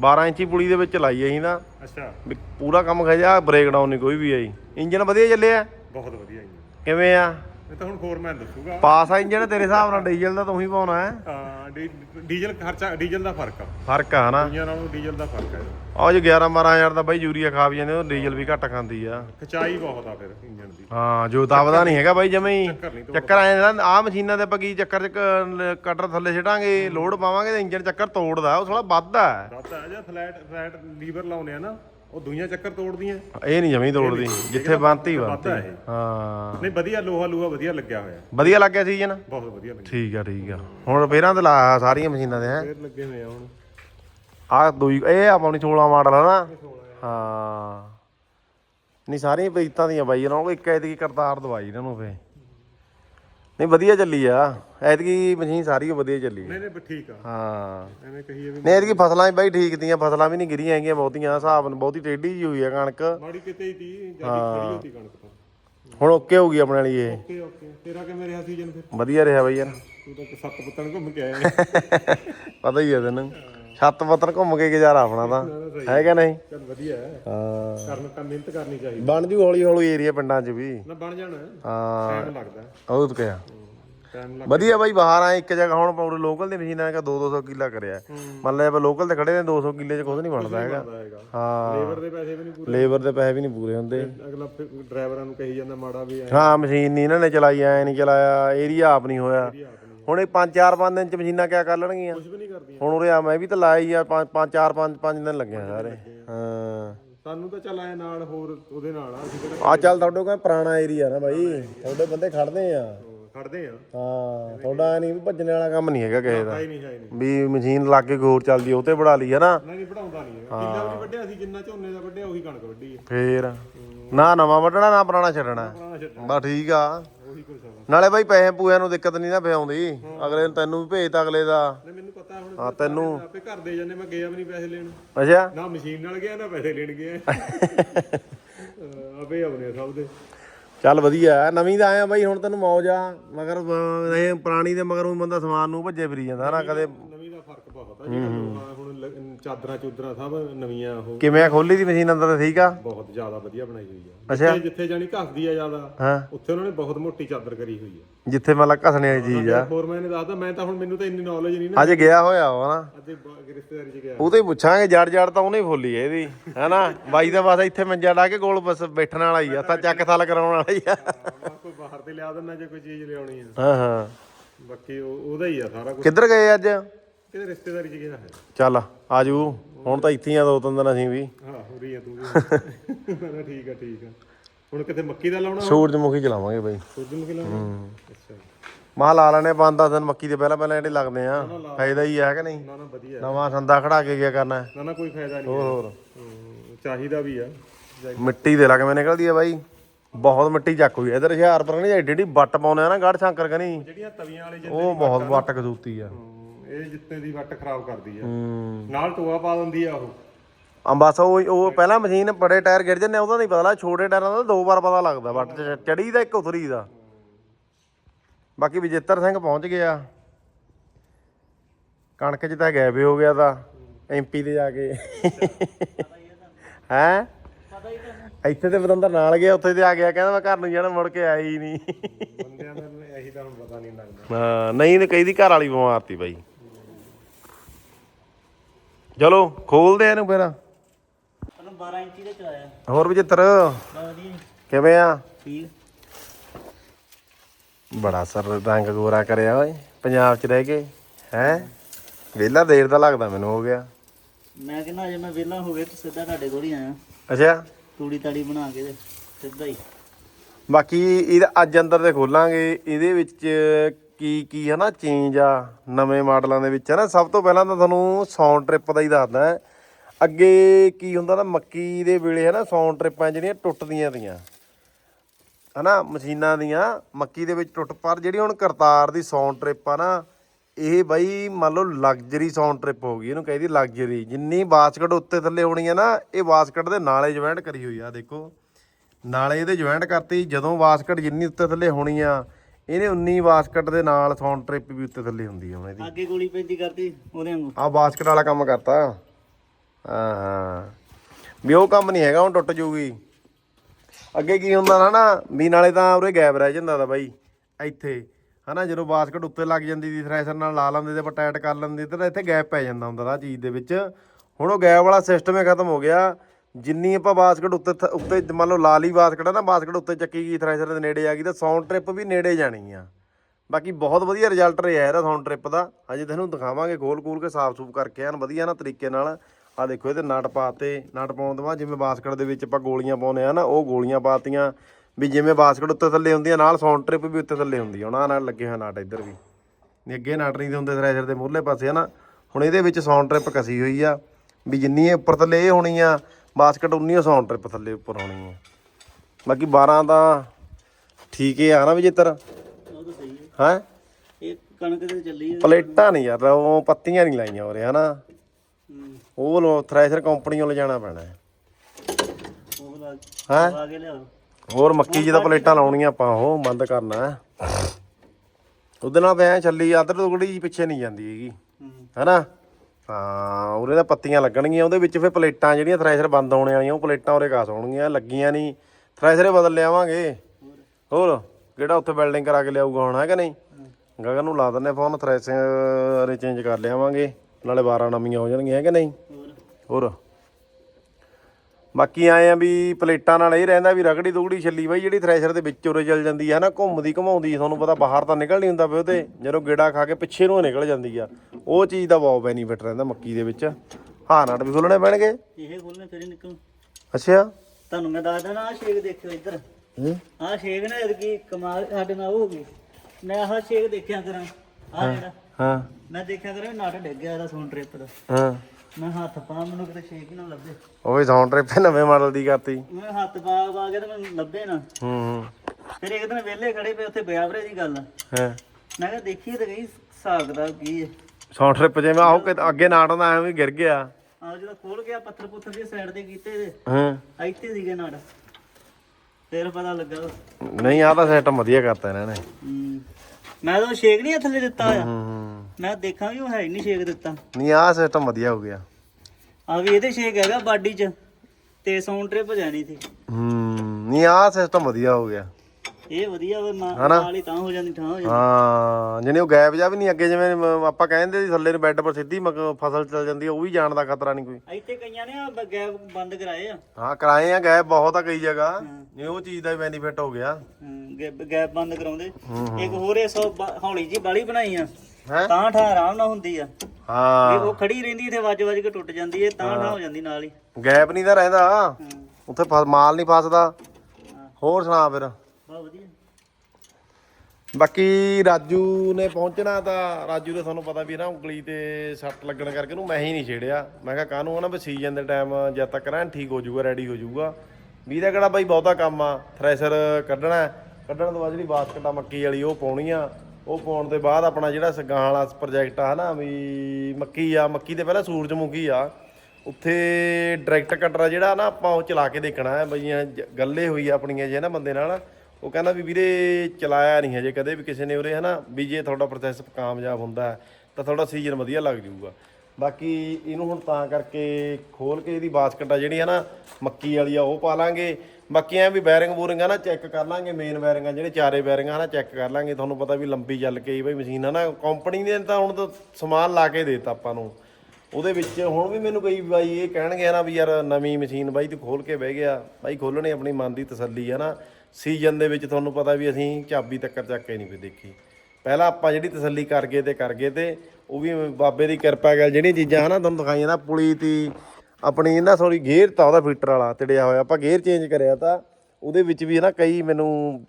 12 ਇੰਚੀ ਪੁਲੀ ਦੇ ਵਿੱਚ ਲਾਈ ਅਸੀਂ ਤਾਂ। ਅੱਛਾ। ਵੀ ਪੂਰਾ ਕੰਮ ਖਿਆ ਬ੍ਰੇਕ ਡਾਊਨ ਨਹੀਂ ਕੋਈ ਵੀ ਆਈ। ਇੰਜਨ ਵਧੀਆ ਚੱਲਿਆ? ਬਹੁਤ ਵਧੀਆ ਕਿਵੇਂ ਆ? ਇਹ ਤਾਂ ਹੁਣ ਫੋਰਮੈਨ ਦੱਸੂਗਾ। ਪਾਸ ਆ ਇੰਜਨ ਤੇਰੇ ਹਿਸਾਬ ਨਾਲ ਡੀਜ਼ਲ ਦਾ ਤੂੰ ਹੀ ਪਾਉਣਾ ਹੈ। ਹਾਂ ਡੀ- ਡੀਜ਼ਲ ਖਰਚਾ ਡੀਜ਼ਲ ਦਾ ਫ਼ਰਕ ਆ। ਫ਼ਰਕ ਆ ਹਨਾ? ਦੁਨੀਆ ਨਾਲੋਂ ਡੀਜ਼ਲ ਦਾ ਫ਼ਰਕ ਆ। ਇਹਦਾ। ਉਹ ਜੇ 11 12000 ਦਾ ਬਾਈ ਯੂਰੀਆ ਖਾ ਵੀ ਜਾਂਦੇ ਉਹ ਡੀਜ਼ਲ ਵੀ ਘੱਟ ਖਾਂਦੀ ਆ। ਖਿਚਾਈ ਬਹੁਤ ਆ ਫਿਰ ਇੰਜਨ ਦੀ। ਹਾਂ ਜੋ ਦਬਦਾ ਨਹੀਂ ਹੈਗਾ ਬਾਈ ਜਮੇ ਹੀ। ਚੱਕਰ ਨਹੀਂ ਚੱਕਰ ਆਏ ਨਾ ਆ ਮਸ਼ੀਨਾਂ ਦੇ ਆਪਾਂ ਕੀ ਚੱਕਰ ਚ ਕ- ਕਟਰ ਥੱਲੇ ਛਟਾਂਗੇ ਲੋਡ ਪਾਵਾਂਗੇ ਤੇ ਇੰਜਨ ਚੱਕਰ ਤੋੜਦਾ ਉਹ ਥੋੜਾ ਵੱਧਦਾ। ਹੈ। ਦੱਸਦਾ ਜਾਂ ਫਲੈਟ ਫਲੈਟ ਲੀਵਰ ਲਾਉਨੇ ਆ ਨਾ। ਉਹ ਦੁਨੀਆ ਚੱਕਰ ਤੋੜਦੀਆਂ। ਇਹ ਨਹੀਂ ਜਮੀ ਤੋੜਦੀ ਜਿੱਥੇ ਬੰਤੀ ਬੰਤੀ ਹਾਂ ਨਹੀਂ ਵਧੀਆ ਲੋਹਾ ਲੂਹਾ ਵਧੀਆ ਲੱਗਿਆ ਹੋਇਆ। ਵਧੀਆ ਲੱਗਿਆ ਸੀਜ਼ਨ ਬਹੁਤ ਵਧੀਆ ਲੱਗਿਆ। ਠੀਕ ਆ ਠੀਕ ਆ। ਹੁਣ ਫੇਰਾਂ ਤੇ ਲਾ ਸਾਰੀਆਂ ਮਸ਼ੀਨਾਂ ਦੇ ਹੈ। ਫੇਰ ਲੱਗੇ ਹੋਏ ਆ ਹੁਣ। ਆ ਦੂਈ ਇਹ ਆਪਣੀ 16 ਮਾਡਲ ਹੈ ਨਾ। ਹਾਂ। ਨਹੀਂ ਸਾਰੀਆਂ ਪੀਤਾਂ ਦੀਆਂ ਬਾਈ ਇਹਨਾਂ ਨੂੰ ਇੱਕ ਐਤਕੀ ਕਰਤਾਰ ਦਵਾਈ ਇਹਨਾਂ ਨੂੰ ਫੇ ਨਹੀਂ ਵਧੀਆ ਚੱਲੀ ਆ। ਐਤਕੀ ਮਸ਼ੀਨ ਸਾਰੀ ਓ ਵਧੀਆ ਚੱਲੀ। ਆ। ਨਹੀਂ ਨਹੀਂ ਬਸ ਠੀਕ ਆ। ਹਾਂ। ਐਵੇਂ ਕਹੀਏ ਵੀ ਨਹੀਂ ਐਤਕੀ ਫਸਲਾਂ ਵੀ ਬਾਈ ਠੀਕ ਦੀਆਂ ਫਸਲਾਂ ਵੀ ਨਹੀਂ ਗਿਰੀਆਂ ਹੈਗੀਆਂ ਬਹੁਤੀਆਂ ਹਿਸਾਬ ਨਾਲ ਬਹੁਤੀ ਟੇਢੀ ਜੀ ਹੋਈ ਆ ਕਣਕ। ਮਾੜੀ ਕਿਤੇ ਹੀ ਤੀ ਜ਼ਿਆਦਾ ਖੜੀ ਹੋਤੀ ਕਣਕ ਤਾਂ। ਹੁਣ ਓਕੇ ਹੋ ਗਈ ਆਪਣੇ ਵਾਲੀ ਇਹ। Okay okay. ਤੇਰਾ ਕਿਵੇਂ ਰਿਹਾ ਸੀਜ਼ਨ ਫਿਰ? ਵਧੀਆ ਰਿਹਾ ਬਾਈ ਯਾਰ। ਤੂੰ ਤਾਂ ਸੱਤ ਪੁੱਤਣ ਘੁੰਮ ਕੇ ਆਇਆ। ਪਤਾ ਹੀ ਆ ਤੈਨੂੰ। ਛੱਤ ਪੱਤਰ ਘੁੰਮ ਕੇ ਗੁਜ਼ਾਰਾ ਆਪਣਾ ਤਾਂ। ਹੈ ਕਿ ਨਹੀਂ? ਚੱਲ ਵਧੀਆ ਹੈ। ਹਾਂ। ਕਰਨ ਕੰਮ ਮਿਹਨਤ ਕਰਨੀ ਚਾਹੀਦੀ। ਬਣ ਜੂ ਹੌਲੀ ਹੌਲੀ ਏਰੀਆ ਪਿੰਡਾਂ 'ਚ ਵੀ। ਨਾ ਬਣ ਜਾਣਾ। ਹਾਂ। ਟਾਈਮ ਲੱਗਦਾ। ਉਹ ਤਾਂ ਕਿਹਾ ਵਧੀਆ ਬਾਈ ਬਾਹਰ ਆਏ ਇੱਕ ਜਗ੍ਹਾ ਹੁਣ ਪੌੜੇ ਲੋਕਲ ਦੀ ਮਸ਼ੀਨਾਂ ਕਾ 2-200 ਕਿੱਲਾ ਕਰਿਆ। ਮੰਨ ਲਿਆ ਆਪਾਂ ਲੋਕਲ ਤੇ ਖੜੇ ਨੇ 200 ਕਿੱਲੇ 'ਚ ਕੁਝ ਨਹੀਂ ਬਣਦਾ ਹੈਗਾ। ਹੈਗਾ। ਹਾਂ। ਲੇਬਰ ਦੇ ਪੈਸੇ ਵੀ ਨਹੀਂ ਪੂਰੇ। ਲੇਬਰ ਦੇ ਪੈਸੇ ਵੀ ਨਹੀਂ ਪੂਰੇ ਹੁੰਦੇ। ਅਗਲਾ ਫਿਰ ਡਰਾਈਵਰਾਂ ਨੂੰ ਕਹੀ ਜਾਂਦਾ ਮਾੜਾ ਵੀ ਹਾਂ ਮਸ਼ੀਨ ਨਹੀਂ ਇਹਨਾਂ ਨੇ ਚਲਾਈ ਐ ਨਹੀਂ ਚਲਾਇਆ ਏਰੀਆ ਆਪ ਨਹੀਂ ਹੋਇਆ। ਹੁਣ ਇਹ 5-4 ਦਿਨ 'ਚ ਮਸ਼ੀਨਾਂ ਕਿਆ ਕਰ ਲੈਣਗੀਆਂ? ਕੁਝ ਵੀ ਨਹੀਂ ਕਰਦੀਆਂ। ਹੁਣ ਉਰੇ ਆ ਮੈਂ ਵੀ ਤਾਂ ਲਾਇਆ ਹੀ ਆ 5-4-5 ਦਿਨ ਲੱਗੇ ਆ। ਸਾਰੇ ਹਾਂ। ਸਾਨੂੰ ਤਾਂ ਚੱਲ ਆਏ ਨਾਲ ਹੋਰ ਉਹਦੇ ਨਾਲ ਆ ਅਸੀਂ ਕਿਹੜਾ ਆ ਚੱਲ ਤੁਹਾਡੇ ਕੋਲ ਪੁਰਾਣਾ ਏਰੀਆ ਨਾ ਬਾਈ। ਤੁਹਾਡੇ ਬੰਦੇ ਖੜਦੇ ਆ। ਖੜਦੇ ਆ। ਹਾਂ ਤੁਹਾਡਾ ਨਹੀਂ ਭੱਜਣ ਵਾਲਾ ਕੰਮ ਨਹੀਂ ਹੈਗਾ ਕਿਸੇ ਦਾ। ਨਹੀਂ ਨਹੀਂ। ਵੀ ਮਸ਼ੀਨ ਲਾ ਕੇ ਹੋਰ ਚੱਲਦੀ ਉਹ ਤੇ ਬੜਾ ਲਈ ਹੈ ਨਾ। ਨਹੀਂ ਪੜਾਉਂਦਾ ਨਹੀਂ ਕਿੰਨਾ ਵੀ ਵੱਢਿਆ ਸੀ ਜਿੰਨਾ ਝੋਨੇ ਦਾ ਵੱਢਿਆ ਉਹੀ ਕਣਕ ਵੱਢੀ ਹੈ ਫੇਰ। ਨਾ ਨਵਾਂ ਵੱਢਣਾ ਨਾ ਪੁਰਾਣਾ ਛੱਡਣਾ। ਬਸ ਠੀਕ ਆ। ਉਹੀ ਕੁਝ ਆ ਨਾਲੇ ਬਾਈ ਪੈਸੇ ਪੂਆਂ ਨੂੰ ਦਿੱਕਤ ਨਹੀਂ ਨਾ ਪਿਆਉਂਦੀ। ਅਗਲੇ ਨੂੰ ਤੈਨੂੰ ਵੀ ਭੇਜਤਾ ਅਗਲੇ ਦਾ। ਨਹੀਂ ਮੈਨੂੰ ਪਤਾ ਹੁਣ ਹਾਂ ਤੈਨੂੰ। ਆਪੇ ਘਰ ਦੇ ਜਾਂਦੇ ਮੈਂ ਗਿਆ ਵੀ ਨਹੀਂ ਪੈਸੇ ਲੈਣ। ਅੱਛਾ। ਨਾ ਮਸ਼ੀਨ ਨਾਲ ਗਿਆ ਨਾ ਪੈਸੇ ਲੈਣ ਗਿਆ। ਅਹ ਆਪੇ ਆਉਣੇ ਆ ਸਭ ਦੇ। ਚੱਲ ਵਧੀਆ ਨਵੀਂ ਦਾ ਆਇਆ ਬਾਈ ਹੁਣ ਤੈਨੂੰ ਮੌਜ ਆ। ਮਗਰ ਅਹ, ਇਹ ਪੁਰਾਣੀ ਦੇ ਮਗਰ ਉਹ ਬੰਦਾ ਸਮਾਨ ਨੂੰ ਭੱਜੇ ਫਿਰੀ ਜਾਂਦਾ ਨਾ ਕਦੇ ਨਵੀਂ ਦਾ ਫ਼ਰਕ ਬਹੁਤ ਆ ਜਿਹੜਾ ਹੁਣ ਲ- ਚਾਦਰਾਂ ਚੁਦਰਾਂ ਸਭ ਨਵੀਆਂ ਉਹ। ਕਿਵੇਂ ਖੋਲੀ ਦੀ ਮਸ਼ੀਨ ਅੰਦਰ ਤਾਂ ਠੀਕ ਆ? ਬਹੁਤ ਜ਼ਿਆਦਾ ਵਧੀਆ ਬਣਾਈ ਹੋਈ ਆ। ਅੱਛਾ। ਜਿੱਥੇ ਜਿੱਥੇ ਜਾਣੀ ਘਸਦੀ ਆ ਜ਼ਿਆਦਾ ਹਾਂ। ਉੱਥੇ ਉਹਨਾਂ ਨੇ ਬਹੁਤ ਮੋਟੀ ਚਾਦਰ ਕਰੀ ਹੋਈ ਆ। ਜਿੱਥੇ ਮਤਲਬ ਘਸਣੇ ਵਾਲੀ ਚੀਜ਼ ਆ। ਹੋਰ ਮੈਂ ਨੇ ਦੱਸਦਾ ਮੈਂ ਤਾਂ ਹੁਣ ਮੈਨੂੰ ਤਾਂ ਇੰਨੀ ਨੌਲੇਜ ਨਹੀਂ ਨਾ। ਅੱਜ ਗਿਆ ਹੋਇਆ ਵਾ ਨਾ ਅੱਜ ਬ- ਰਿਸ਼ਤੇਦਾਰੀ ਚ ਗਿਆ। ਉਹ ਤੇ ਪੁੱਛਾਂਗੇ ਜੜ ਜੜ ਤਾਂ ਉਹਨੇ ਫੋਲੀ ਹੈ ਇਹਦੀ ਹੈਨਾ? ਬਾਈ ਦਾ ਬਸ ਇੱਥੇ ਮੰਜਾ ਡਾ ਕੇ ਕੋਲ ਬਸ ਬੈਠਣ ਵਾਲਾ ਹੀ ਆ ਤਾਂ ਚੱਕ ਥਲ ਕਰਾਉਣ ਵਾਲਾ ਹੀ ਆ। ਮੈਂ ਕੋਈ ਬਾਹਰ ਤੇ ਲਿਆ ਦਿੰਦਾ ਜੇ ਕੋਈ ਚੀਜ਼ ਲਿਆਉਣੀ ਆ। ਹਾਂ ਹਾਂ। ਬਾਕੀ ਉਹ ਉਹਦਾ ਹੀ ਆ ਸਾਰਾ ਕੁਝ ਕਿੱਧਰ ਗਏ ਅੱਜ? ਕਿਤੇ ਰਿਸ਼ਤੇਦਾਰੀ ਚ ਗਿਆ ਹੈ ਚੱਲ ਆਜੂ। ਹੁਣ ਤਾਂ ਇੱਥੇ ਹੀ ਆ ਦੋ ਤਿੰਨ ਦਿਨ ਅਸੀਂ ਵੀ। ਹਾਂ ਹੋ ਰਹੀ ਆ ਤੂੰ ਵੀ। ਮੈਂ ਕਿਹਾ ਠੀਕ ਆ ਠੀਕ ਆ। ਹੁਣ ਕਿਤੇ ਮੱਕੀ ਦਾ ਲਾਉਣਾ? ਸੂਰਜਮੁਖੀ ਚਲਾਵਾਂਗੇ ਬਾਈ। ਸੂਰਜਮੁਖੀ ਲਾਉਣਾ? ਅੱਛਾ ਮਾਹ ਲਾ ਲੈਣੇ ਪੰਜ ਦਿਨ ਮੱਕੀ ਦੇ ਪਹਿਲਾਂ ਪਹਿਲਾਂ ਜਿਹੜੇ ਲੱਗਦੇ ਆ। ਫਾਇਦਾ ਹੀ ਹੈ ਕਿ ਨਹੀਂ? ਨਾ ਨਾ ਵਧੀਆ ਨਵਾਂ ਸੰਦਾ ਖੜਾ ਕੇ ਗਿਆ ਕਰਨਾ। ਨਾ ਨਾ ਕੋਈ ਫਾਇਦਾ ਨਹੀਂ ਹੋਰ ਹੋਰ। ਚਾਹੀਦਾ ਵੀ ਆ। ਮਿੱਟੀ ਦੇ ਲੱਗ ਮੈਂ ਨਿਕਲਦੀ ਆ ਬਾਈ। ਬਹੁਤ ਮਿੱਟੀ ਚੱਕ ਹੋਈ ਇਧਰ ਹੁਸ਼ਿਆਰਪੁਰ ਨਹੀਂ ਏਡੀ ਏਡੀ ਵੱਟ ਪਾਉਂਦੇ ਆ ਨਾ ਗੜ ਸ਼ੰਕਰ ਕਨੀ। ਜਿਹੜੀਆਂ ਤਵੀਆਂ ਵਾਲੇ ਜਿੰਦੇ ਉਹ ਬਹੁਤ ਵੱਟ ਕਸੂਤੀ ਆ। ਇਹ ਜਿੱਤੇ ਦੀ ਵੱਟ ਖਰਾਬ ਕਰਦੀ ਆ। ਨਾਲ ਟੋਆ ਪਾ ਦਿੰਦੀ ਆ ਉਹ। ਆ ਬਸ ਉਹ ਉਹ ਪਹਿਲਾਂ ਮਸ਼ੀਨ ਬੜੇ ਟਾਇਰ ਗਿਰ ਜਾਂਦੇ ਉਹਦਾ ਨਹੀਂ ਪਤਾ ਛੋਟੇ ਟਾਇਰਾਂ ਦਾ ਦੋ ਵਾਰ ਪਤਾ ਲੱਗਦਾ ਵੱਟ ਚੜੀ ਦਾ ਇੱਕ ਉਤਰੀ ਦਾ। ਬਾਕੀ ਵਿਜੇਤਰ ਸਿੰਘ ਪਹੁੰਚ ਗਿਆ। ਕਣਕ ਚ ਤਾਂ ਗਾਇਬ ਹੀ ਗਿਆ ਤਾਂ ਐਮਪੀ ਤੇ ਜਾ ਕੇ। ਹੈ? ਇੱਥੇ ਤੇ ਬਦੰਦਰ ਨਾਲ ਗਿਆ ਉੱਥੇ ਤੇ ਆ ਗਿਆ ਕਹਿੰਦਾ ਮੈਂ ਘਰ ਨੂੰ ਜਾਣਾ ਮੁੜ ਕੇ ਆਇਆ ਹੀ ਨਹੀਂ। ਬੰਦਿਆਂ ਦਾ ਇਹੀ ਤਾਂ ਹੁਣ ਪਤਾ ਨਹੀਂ ਲੱਗਦਾ। ਹਾਂ ਨਹੀਂ ਤੇ ਕਈ ਦੀ ਘਰ ਵਾਲੀ ਬਿਮਾਰਤੀ ਬਾਈ। ਚਲੋ ਖੋਲਦੇ ਆ ਇਹਨੂੰ ਫਿਰ। ਤੁਹਾਨੂੰ 12 ਇੰਚੀ ਦਾ ਚਲਾਇਆ। ਹੋਰ ਵਿਜੇਤਰ ਵਧੀਆ। ਕਿਵੇਂ ਆ? ਠੀਕ। ਬੜਾ ਸਰ ਰੰਗ ਗੋਰਾ ਕਰਿਆ ਓਏ ਪੰਜਾਬ ਚ ਰਹਿ ਕੇ ਹੈ? ਵਿਹਲਾ ਦੇਰ ਦਾ ਲੱਗਦਾ ਮੈਨੂੰ ਹੋ ਗਿਆ। ਮੈਂ ਕਹਿੰਦਾ ਜੇ ਮੈਂ ਵਿਹਲਾ ਹੋ ਗਿਆ ਤੇ ਸਿੱਧਾ ਤੁਹਾਡੇ ਕੋਲ ਹੀ ਆਇਆ। ਅੱਛਾ। ਤੂੜੀ ਤਾੜੀ ਬਣਾ ਕੇ ਤੇ ਸਿੱਧਾ ਹੀ। ਬਾਕੀ ਇਹਦਾ ਅੱਜ ਅੰਦਰ ਤੇ ਖੋਲਾਂਗੇ ਇਹਦੇ ਵਿੱਚ ਕੀ ਕੀ ਹੈ ਨਾ ਚੇਂਜ ਆ ਨਵੇਂ ਮਾਡਲਾਂ ਦੇ ਵਿੱਚ, ਹੈ ਨਾ? ਸਭ ਤੋਂ ਪਹਿਲਾਂ ਤਾਂ ਤੁਹਾਨੂੰ ਸਾਊਂਡ ਟ੍ਰਿਪ ਦਾ ਹੀ ਦੱਸਦਾ ਅੱਗੇ ਕੀ ਹੁੰਦਾ ਨਾ, ਮੱਕੀ ਦੇ ਵੇਲੇ ਹੈ ਨਾ ਸਾਊਂਡ ਟ੍ਰਿਪਾਂ ਜਿਹੜੀਆਂ ਟੁੱਟਦੀਆਂ ਤੀਆਂ ਹਨਾ ਮਸ਼ੀਨਾਂ ਦੀਆਂ, ਮੱਕੀ ਦੇ ਵਿੱਚ ਟੁੱਟ, ਪਰ ਜਿਹੜੀ ਹੁਣ ਕਰਤਾਰ ਦੀ ਸਾਊਂਡ ਟ੍ਰਿਪ ਆ ਨਾ, ਇਹ ਬਾਈ ਮੰਨ ਲਓ ਲਗਜ਼ਰੀ ਸਾਊਂਡ ਟ੍ਰਿਪ ਹੋ ਗਈ, ਇਹਨੂੰ ਕਹਿੰਦੀ ਲਗਜ਼ਰੀ ਜਿੰਨੀ ਬਾਸਕਟ ਉੱਤੇ ਥੱਲੇ ਹੋਣੀ ਆ ਨਾ, ਇਹ ਬਾਸਕਟ ਦੇ ਨਾਲੇ ਜੁਆਇੰਟ ਕਰੀ ਹੋਈ ਆ, ਦੇਖੋ। ਨਾਲੇ ਇਹਦੇ ਜੁਆਇੰਟ ਕਰਤੀ, ਜਦੋਂ ਬਾਸਕਟ ਜਿੰਨੀ ਉੱਤੇ ਥੱਲੇ ਹੋਣੀ ਆ ਇਹਨੇ 19 ਬਾਸਕਟ ਦੇ ਨਾਲ ਸਾਊਂਡ ਟ੍ਰਿਪ ਵੀ ਉੱਤੇ ਥੱਲੇ ਹੁੰਦੀ ਆ ਹੁਣ ਇਹਦੀ। ਅੱਗੇ ਗੋਲੀ ਪੈਂਦੀ ਕਰਦੀ ਉਹਦੇ ਵਾਂਗੂ। ਆ ਬਾਸਕਟ ਵਾਲਾ ਕੰਮ ਕਰਤਾ। ਹਾਂ ਹਾਂ। ਵੀ ਉਹ ਕੰਮ ਨਹੀਂ ਹੈਗਾ ਹੁਣ ਟੁੱਟ ਜੂਗੀ। ਅੱਗੇ ਕੀ ਹੁੰਦਾ ਨਾ ਨਾ ਵੀ ਨਾਲੇ ਤਾਂ ਉਰੇ ਗੈਪ ਰਹਿ ਜਾਂਦਾ ਦਾ ਬਾਈ ਇੱਥੇ। ਹਨਾ ਜਦੋਂ ਬਾਸਕਟ ਉੱਤੇ ਲੱਗ ਜਾਂਦੀ ਦੀ ਥ੍ਰੈਸ਼ਰ ਨਾਲ ਲਾ ਲੈਂਦੇ ਤੇ ਆਪਾਂ ਟਾਈਟ ਕਰ ਲੈਂਦੇ ਤੇ ਇੱਥੇ ਗੈਪ ਪੈ ਜਾਂਦਾ ਹੁੰਦਾ ਦਾ ਚੀਜ਼ ਦੇ ਵਿੱਚ। ਹੁਣ ਉਹ ਗੈਪ ਵਾਲਾ ਸਿਸਟਮ ਹੀ ਖਤਮ ਹੋ ਗਿਆ। ਜਿੰਨੀ ਆਪਾਂ ਬਾਸਕਟ ਉੱਤੇ ਥ- ਉੱਤੇ ਮੰਨ ਲਓ ਲਾ ਲਈ ਬਾਸਕਟ ਆ ਨਾ, ਬਾਸਕਟ ਉੱਤੇ ਚੱਕੀ ਗਈ, ਥ੍ਰੈਸ਼ਰ ਦੇ ਨੇੜੇ ਆ ਗਈ, ਤਾਂ ਸਾਊਂਡ ਟ੍ਰਿਪ ਵੀ ਨੇੜੇ ਜਾਣੀ ਆ। ਬਾਕੀ ਬਹੁਤ ਵਧੀਆ ਰਿਜ਼ਲਟ ਰਿਹਾ ਇਹਦਾ ਸਾਊਂਡ ਟ੍ਰਿਪ ਦਾ। ਅਜੇ ਤੁਹਾਨੂੰ ਦਿਖਾਵਾਂਗੇ ਖੋਲ ਖੂਲ ਕੇ, ਸਾਫ਼ ਸੂਫ ਕਰਕੇ ਐਨ ਵਧੀਆ ਨਾ ਤਰੀਕੇ ਨਾਲ। ਆ ਦੇਖੋ, ਇਹਦੇ ਨਟ ਪਾਤੇ, ਨਟ ਪਾਉਣ ਤੋਂ ਬਾਅਦ ਜਿਵੇਂ ਬਾਸਕਟ ਦੇ ਵਿੱਚ ਆਪਾਂ ਗੋਲੀਆਂ ਪਾਉਨੇ ਆ ਨਾ, ਉਹ ਗੋਲੀਆਂ ਪਾਤੀਆਂ। ਵੀ ਜਿਵੇਂ ਬਾਸਕਟ ਉੱਤੇ ਥੱਲੇ ਹੁੰਦੀਆਂ, ਨਾਲ ਸਾਊਂਡ ਟ੍ਰਿਪ ਵੀ ਉੱਤੇ ਥੱਲੇ ਹੁੰਦੀ ਆ। ਉਹਨਾਂ ਨਾਲ ਲੱਗੇ ਹੋਏ ਨਟ ਇੱਧਰ ਵੀ। ਨਹੀਂ ਅੱਗੇ ਨਟ ਨਹੀਂ ਦੇ ਹੁੰਦੇ ਥ੍ਰੈਸ਼ਰ ਦੇ ਮੂਹਰਲੇ ਪਾਸੇ, ਹਨਾ। ਹੁਣ ਇਹਦੇ ਵਿੱਚ ਸਾਊਂਡ ਟ੍ਰਿਪ ਕਸੀ ਹੋਈ ਆ। ਵੀ ਜਿੰਨੀ ਇਹ ਉੱਪਰ ਥੱਲੇ ਇਹ ਹੋਣੀ ਆ ਬਾਸਕਟ ਉਨੀ ਓ ਸਾਊਂਡ ਟ੍ਰਿਪ ਥੱਲੇ ਉੱਪਰ ਹੋਣੀ ਆ। ਬਾਕੀ 12 ਤਾਂ ਠੀਕ ਹੀ ਆ ਨਾ ਵਿਜੇਤਰ। ਉਹ ਤਾਂ ਸਹੀ ਹੈ ਹੈ? ਇਹ ਕਣਕ ਤੇ ਚੱਲੀ ਹੈ ਪਲੇਟਾਂ ਨਹੀਂ ਯਾਰ ਉਹ ਪੱਤੀਆਂ ਨਹੀਂ ਲਾਈਆਂ ਉਰੇ ਹਨਾ? ਹੂੰ, ਉਹ ਲੋ ਥ੍ਰੈਸ਼ਰ ਕੰਪਨੀ ਵੱਲ ਜਾਣਾ ਪੈਣਾ ਹੈ। ਹੈਂ? ਹੋਰ ਮੱਕੀ ਜਿਹਦਾ ਪਲੇਟਾਂ ਲਾਉਣੀਆਂ ਆਪਾਂ ਉਹ ਬੰਦ ਕਰਨਾ ਹੈ। ਉਹਦੇ ਨਾਲ ਐ ਚੱਲੀ ਆਦਰ ਟੁਕੜੀ ਜੀ ਪਿੱਛੇ ਨਹੀਂ ਜਾਂਦੀ ਹੈਗੀ। ਹੂੰ। ਹੈਨਾ? ਹਾਂ ਉਹਦੇ ਤਾਂ ਪੱਤੀਆਂ ਲੱਗਣਗੀਆਂ ਉਹਦੇ ਵਿੱਚ ਫਿਰ ਪਲੇਟਾਂ ਜਿਹੜੀਆਂ ਥ੍ਰੈਸ਼ਰ ਬੰਦ ਹੋਣੇ ਵਾਲੀਆਂ ਉਹ ਪਲੇਟਾਂ ਉਰੇ ਕਾਸ ਹੋਣਗੀਆਂ ਲੱਗੀਆਂ ਨਹੀਂ। ਥ੍ਰੈਸ਼ਰੇ ਬਦਲ ਲਿਆਵਾਂਗੇ। ਹੋਰ ਕਿਹੜਾ ਉੱਥੇ ਬਿਲਡਿੰਗ ਕਰਾ ਕੇ ਲਿਆਊਗਾ ਹੁਣ ਹੈ ਕਿ ਨਹੀਂ? ਗਗਨ ਨੂੰ ਲਾ ਦਿੰਨੇ ਫੋਨ ਥ੍ਰੈਸ਼ਰ ਚੇਂਜ ਕਰ ਲਿਆਵਾਂਗੇ ਨਾਲੇ 12 ਨਵੀਆਂ ਹੋ ਜਾਣਗੀਆਂ ਹੈ ਕਿ ਨਹੀਂ? ਹੋਰ। ਹੋਰ। ਬਾਕੀ ਆਏ ਆ ਵੀ ਪਲੇਟਾਂ ਨਾਲ ਇਹ ਰਹਿੰਦਾ ਵੀ ਰਗੜੀ ਦੁਗੜੀ ਛੱਲੀ ਬਾਈ ਜਿਹੜੀ ਥ੍ਰੈਸ਼ਰ ਦੇ ਵਿੱਚ ਉਰੇ ਚੱਲ ਜਾਂਦੀ ਹੈ ਨਾ ਘੁੰਮਦੀ ਘਮਾਉਂਦੀ ਤੁਹਾਨੂੰ ਪਤਾ ਬਾਹਰ ਤਾਂ ਨਿਕਲ ਨਹੀਂ ਹੁੰਦਾ ਵੀ ਉਹਦੇ ਜਦੋਂ ਗੇੜਾ ਖਾ ਕੇ ਪਿੱਛੇ ਨੂੰ ਨਿਕਲ ਜਾਂਦੀ ਆ। ਉਹ ਚੀਜ਼ ਦਾ ਬਹੁਤ ਬੈਨੀਫਿਟ ਰਹਿੰਦਾ ਮੱਕੀ ਦੇ ਵਿੱਚ। ਹਾਂ ਨਟ ਵੀ ਖੁੱਲਣੇ ਪੈਣਗੇ। ਇਹ ਖੋਲਣੇ ਫਿਰ ਨਿਕਲ। ਅੱਛਾ। ਤੁਹਾਨੂੰ ਮੈਂ ਦੱਸਦਾ ਨਾ ਆਹ ਸ਼ੇਕ ਦੇਖਿਓ ਇੱਧਰ। ਹੂੰ। ਆਹ ਸ਼ੇਕ ਨਾ ਇਹਦੀ ਕਮਾਲ ਸਾਡੇ ਨਾਲ ਹੋ ਗਈ। ਮੈਂ ਆਹ ਸ਼ੇਕ ਦੇਖਿਆ ਕਰਾਂ। ਆਹ ਜਿਹੜਾ ਹਾਂ। ਮੈਂ ਦੇਖਿਆ ਕਰਾਂ ਨਟ ਡਿੱਗ ਗਿਆ ਇਹਦਾ ਸੌਣ ਟ੍ਰਿਪ ਦਾ। ਹਾਂ। ਮੈਂ ਹੱਥ ਪਾ ਮੈਨੂੰ ਕਿਤੇ ਛੇਕ ਹੀ ਨਾ ਲੱਭੇ। ਉਹ ਵੀ ਸਾਊਂਡ ਟ੍ਰਿਪ ਨਵੇਂ ਮਾਡਲ ਦੀ ਕਰਤੀ। ਮੈਂ ਹੱਥ ਪਾ ਪਾ ਕੇ ਤੇ ਮੈਨੂੰ ਲੱਭੇ ਨਾ। ਹੂੰ ਹੂੰ। ਫਿਰ ਇੱਕ ਦਿਨ ਵਿਹਲੇ ਖੜੇ ਪਏ ਉੱਥੇ ਬਿਆਵਰੇ ਦੀ ਗੱਲ। ਹਾਂ। ਮੈਂ ਕਿਹਾ ਦੇਖੀਏ ਤੇ ਗਈ ਹਿਸਾਬ ਦਾ ਕੀ ਹੈ। ਸਾਊਂਡ ਟ੍ਰਿਪ ਜਿਵੇਂ ਆਹੋ ਕਿ ਅੱਗੇ ਨਾਟ ਹੁੰਦਾ ਐਵੇਂ ਗਿਰ ਗਿਆ। ਆ ਜਦੋਂ ਖੋਲ ਗਿਆ ਪੱਥਰ ਪੁੱਥਰ ਦੀ ਸਾਈਡ ਤੇ ਕੀਤੇ ਤੇ ਹਾਂ। ਇੱਥੇ ਸੀਗੇ ਨਾੜ ਫਿਰ ਪਤਾ ਲੱਗਾ। ਨਹੀਂ ਆਹ ਤਾਂ ਸਿਸਟਮ ਵਧੀਆ ਕਰਤਾ ਇਹਨਾਂ ਨੇ। ਹੂੰ। ਮੈਂ ਤਾਂ ਸ਼ੇਕ ਨਹੀਂ ਥੱਲੇ ਦਿੱਤਾ ਹੋਇਆ। ਹੂੰ ਹੂੰ। ਮੈਂ ਦੇਖਾਂ ਵੀ ਉਹ ਹੈ ਹੀ ਨਹੀਂ ਸ਼ੇਕ ਦਿੱਤਾ। ਨਹੀਂ ਆਹ ਸਿਸਟਮ ਵਧੀਆ ਹੋ ਗਿਆ। ਆ ਵੀ ਇਹਦੇ ਸ਼ੇਕ ਹੈਗਾ ਬਾਡੀ 'ਚ ਤੇ ਸਾਊਂਡ ਟ੍ਰਿਪ ਜਾਣੀ ਸੀ। ਹੂੰ ਨਹੀਂ ਆਹ ਸਿਸਟਮ ਵਧੀਆ ਹੋ ਗਿਆ। ਇਹ ਵਧੀਆ ਵਾ ਨਾ ਹਨਾ? ਨਾਲ ਹੀ ਤਾਂ ਹੋ ਜਾਂਦੀ ਠਾਂ ਹੋ ਜਾਂਦੀ। ਹਾਂ ਜਿਹਨੇ ਉਹ ਗੈਪ ਜਾ ਵੀ ਨਹੀਂ ਅੱਗੇ ਜਿਵੇਂ ਮ- ਆਪਾਂ ਕਹਿੰਦੇ ਸੀ ਥੱਲੇ ਨੂੰ ਬੈੱਡ ਪਰ ਸਿੱਧੀ ਮਕ- ਫਸਲ ਚੱਲ ਜਾਂਦੀ ਆ, ਉਹ ਵੀ ਜਾਣ ਦਾ ਖਤਰਾ ਨਹੀਂ ਕੋਈ। ਇੱਥੇ ਕਈਆਂ ਨੇ ਆ ਗੈਪ ਬੰਦ ਕਰਾਏ ਆ। ਹਾਂ ਕਰਾਏ ਆ ਗੈਪ ਬਹੁਤ ਆ ਕਈ ਜਗ੍ਹਾ। ਇਹ ਉਹ ਚੀਜ਼ ਦਾ ਬੈਨੀਫਿਟ ਹੋ ਗਿਆ। ਹਮ, ਗੈਪ ਗੈਪ ਬੰਦ ਕਰਾਉਂਦੇ। ਇੱਕ ਹੋਰ ਇਹ ਸੌ ਬ- ਹੌਲੀ ਜੀ ਬਾਲੀ ਬਣਾਈ ਆ। ਹੈ? ਤਾਂ ਠਾ ਆਰਾਮ ਨਾਲ ਹੁੰਦੀ ਆ। ਹਾਂ। ਉਹ ਖੜੀ ਰਹਿੰਦੀ ਇੱਥੇ ਵੱਜ ਵੱਜ ਕੇ ਟੁੱਟ ਜਾਂਦੀ ਹੈ ਤਾਂ ਠਾ ਹੋ ਜਾਂਦੀ ਨਾਲ ਹੀ। ਗੈਪ ਨਹੀਂ ਤਾਂ ਰਹਿੰਦਾ। ਉੱਥੇ ਮਾਲ ਨਹੀਂ ਫਸਦਾ। ਹੋਰ ਸੁਣਾ ਫਿਰ। ਬਹੁਤ ਵਧੀਆ। ਬਾਕੀ ਰਾਜੂ ਨੇ ਪਹੁੰਚਣਾ ਤਾਂ ਰਾਜੂ ਦੇ ਤੁਹਾਨੂੰ ਪਤਾ ਵੀ ਨਾ ਉਂਗਲੀ ਤੇ ਸੱਟ ਲੱਗਣ ਕਰਕੇ ਉਹਨੂੰ ਮੈਂ ਹੀ ਨਹੀਂ ਛੇੜਿਆ। ਮੈਂ ਕਿਹਾ ਕਾਹਨੂੰ ਹਨਾ ਵੀ ਸੀਜ਼ਨ ਦੇ ਟਾਈਮ ਜਦ ਤੱਕ ਰਹਿਣ ਠੀਕ ਹੋ ਜਾਊਗਾ ਰੈਡੀ ਹੋ ਜਾਊਗਾ। ਵੀ ਦਾ ਕਿਹੜਾ ਬਾਈ ਬਹੁਤਾ ਕੰਮ ਆ ਥ੍ਰੈਸ਼ਰ ਕੱਢਣਾ। ਕੱਢਣ ਤੋਂ ਬਾਅਦ ਜਿਹੜੀ ਬਾਸਕਟਾ ਮੱਕੀ ਵਾਲੀ ਉਹ ਪਾਉਣੀ ਆ। ਉਹ ਪਾਉਣ ਦੇ ਬਾਅਦ ਆਪਣਾ ਜਿਹੜਾ ਸਗਾਂ ਵਾਲਾ ਪ੍ਰੋਜੈਕਟ ਆ ਹਨਾ ਵੀ ਮੱਕੀ ਆ, ਮੱਕੀ ਦੇ ਪਹਿਲਾਂ ਸੂਰਜਮੁਖੀ ਆ। ਉੱਥੇ ਡਾਇਰੈਕਟ ਕਟਰ ਆ ਜਿਹੜਾ ਨਾ ਆਪਾਂ ਉਹ ਚਲਾ ਕੇ ਦੇਖਣਾ ਹੈ ਬਈਆਂ ਜ- ਗੱਲੇ ਹੋਈ ਆ ਆਪਣੀਆਂ ਜੇ ਨਾ ਬੰਦੇ ਨਾਲ। ਉਹ ਕਹਿੰਦਾ ਵੀ ਵੀਰੇ ਚਲਾਇਆ ਨਹੀਂ ਹਜੇ ਕਦੇ ਵੀ ਕਿਸੇ ਨੇ ਉਰੇ ਹਨਾ, ਵੀ ਜੇ ਤੁਹਾਡਾ ਪ੍ਰੋਸੈਸ ਕਾਮਯਾਬ ਹੁੰਦਾ ਤਾਂ ਤੁਹਾਡਾ ਸੀਜ਼ਨ ਵਧੀਆ ਲੱਗ ਜਾਊਗਾ। ਬਾਕੀ ਇਹਨੂੰ ਹੁਣ ਤਾਂ ਕਰਕੇ ਖੋਲ ਕੇ ਇਹਦੀ ਬਾਸਕਟ ਆ ਜਿਹੜੀ ਹੈ ਨਾ, ਮੱਕੀ ਵਾਲੀ ਆ, ਉਹ ਪਾ ਲਾਂਗੇ। ਬਾਕੀ ਐ ਵੀ ਬੈਰਿੰਗ ਬੂਰਿੰਗ ਆ ਨਾ ਚੈੱਕ ਕਰ ਲਾਂਗੇ ਮੇਨ ਬੈਰਿੰਗਾਂ ਜਿਹੜੇ ਚਾਰੇ ਬੈਰਿੰਗਾਂ ਨਾ ਚੈੱਕ ਕਰ ਲਾਂਗੇ। ਤੁਹਾਨੂੰ ਪਤਾ ਵੀ ਲੰਬੀ ਚੱਲ ਕੇ ਬਈ ਮਸ਼ੀਨ ਆ ਨਾ ਕੰਪਨੀ ਨੇ ਤਾਂ ਹੁਣ ਤਾਂ ਸਮਾਨ ਲਾ ਕੇ ਦੇਤਾ ਆਪਾਂ ਨੂੰ। ਉਹਦੇ ਵਿੱਚ ਹੁਣ ਵੀ ਮੈਨੂੰ ਕਈ ਬਾਈ ਇਹ ਕਹਿਣਗੇ ਨਾ ਵੀ ਯਾਰ ਨਵੀਂ ਮਸ਼ੀਨ ਬਾਈ ਤੂੰ ਖੋਲ ਕੇ ਬਹਿ ਗਿਆ। ਬਾਈ ਖੋਲਣੇ ਆਪਣੀ ਮਨ ਦੀ ਤਸੱਲੀ ਹੈ ਨਾ। ਸੀਜ਼ਨ ਦੇ ਵਿੱਚ ਤੁਹਾਨੂੰ ਪਤਾ ਵੀ ਅਸੀਂ ਚਾਬੀ ਤੱਕ ਚੱਕ ਕੇ ਨਹੀਂ ਵੀ ਦੇਖੀ। ਪਹਿਲਾਂ ਆਪਾਂ ਜਿਹੜੀ ਤਸੱਲੀ ਕਰ ਗਏ ਤੇ ਕਰ ਗਏ ਤੇ ਉਹ ਵੀ ਬਾਬੇ ਦੀ ਕਿਰਪਾ ਗੱਲ ਜਿਹੜੀਆਂ ਚੀਜ਼ਾਂ ਹਨਾ ਤੁਹਾਨੂੰ ਦਿਖਾਈਆਂ ਨਾ, ਪੁਲੀ ਤੀ, ਆਪਣੀ ਇਹਨਾਂ ਸੌਰੀ ਗੇਅਰ ਤਾਂ ਉਹਦਾ ਫਿਲਟਰ ਵਾਲਾ ਤੜਿਆ ਹੋਇਆ, ਆਪਾਂ ਗੇਅਰ ਚੇਂਜ ਕਰਿਆ ਤਾਂ ਉਹਦੇ ਵਿੱਚ ਵੀ ਨਾ ਕਈ ਮੈਨੂੰ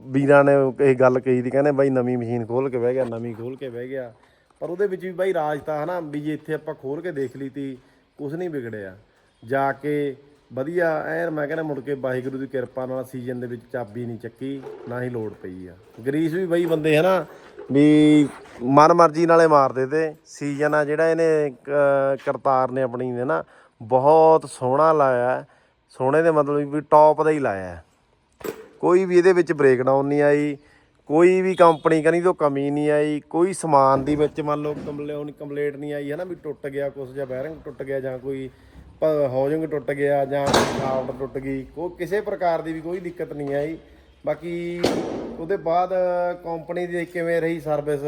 ਵੀਰਾਂ ਨੇ ਇਹ ਗੱਲ ਕਹੀ ਦੀ ਕਹਿੰਦੇ ਬਾਈ ਨਵੀਂ ਮਸ਼ੀਨ ਖੋਲ ਕੇ ਬਹਿ ਗਿਆ, ਨਵੀਂ ਖੋਲ ਕੇ ਬਹਿ ਗਿਆ। ਪਰ ਉਹਦੇ ਵਿੱਚ ਵੀ ਬਾਈ ਰਾਜ ਤਾਂ ਹਨਾ ਵੀ ਜੇ ਇੱਥੇ ਆਪਾਂ ਖੋਲ ਕੇ ਦੇਖ ਲਈ ਤੀ ਕੁਝ ਨਹੀਂ ਵਿਗੜਿਆ। ਜਾ ਕੇ ਵਧੀਆ, ਐਨ ਮੈਂ ਕਹਿੰਦਾ ਮੁੜ ਕੇ ਵਾਹਿਗੁਰੂ ਦੀ ਕਿਰਪਾ ਨਾਲ ਸੀਜ਼ਨ ਦੇ ਵਿੱਚ ਚਾਬੀ ਨਹੀਂ ਚੱਕੀ, ਨਾ ਹੀ ਲੋੜ ਪਈ ਆ। ਗਰੀਸ ਵੀ ਬਈ ਬੰਦੇ ਹਨਾ, ਵੀ ਮਨ ਮਰਜ਼ੀ ਨਾਲੇ ਮਾਰਦੇ ਤੇ। ਸੀਜ਼ਨ ਆ ਜਿਹੜਾ ਇਹਨੇ ਕਰਤਾਰ ਨੇ ਆਪਣੀ ਨੇ ਨਾ, ਬਹੁਤ ਸੋਹਣਾ ਲਾਇਆ। ਸੋਹਣੇ ਦੇ ਮਤਲਬ ਵੀ ਟੌਪ ਦਾ ਹੀ ਲਾਇਆ। ਕੋਈ ਵੀ ਇਹਦੇ ਵਿੱਚ ਬ੍ਰੇਕਡਾਊਨ ਨਹੀਂ ਆਈ, ਕੋਈ ਵੀ ਕੰਪਨੀ ਕਹਿੰਦੀ ਤੋਂ ਕਮੀ ਨਹੀਂ ਆਈ, ਕੋਈ ਸਮਾਨ ਦੀ ਵਿੱਚ ਮੰਨ ਲਓ ਕੰਪਲੇਨ ਕੰਪਲੀਟ ਨਹੀਂ ਆਈ ਹੈ ਨਾ ਵੀ ਟੁੱਟ ਗਿਆ ਕੁਛ ਜਾਂ ਬੈਰਿੰਗ ਟੁੱਟ ਗਿਆ ਜਾਂ ਕੋਈ ਹਾਊਸਿੰਗ ਟੁੱਟ ਗਿਆ ਜਾਂ ਸ਼ਾਫਟ ਟੁੱਟ ਗਈ ਕੋਈ ਕਿਸੇ ਪ੍ਰਕਾਰ ਦੀ ਵੀ ਕੋਈ ਦਿੱਕਤ ਨਹੀਂ ਆਈ। ਬਾਕੀ ਉਹਦੇ ਬਾਅਦ ਕੰਪਨੀ ਦੀ ਕਿਵੇਂ ਰਹੀ ਸਰਵਿਸ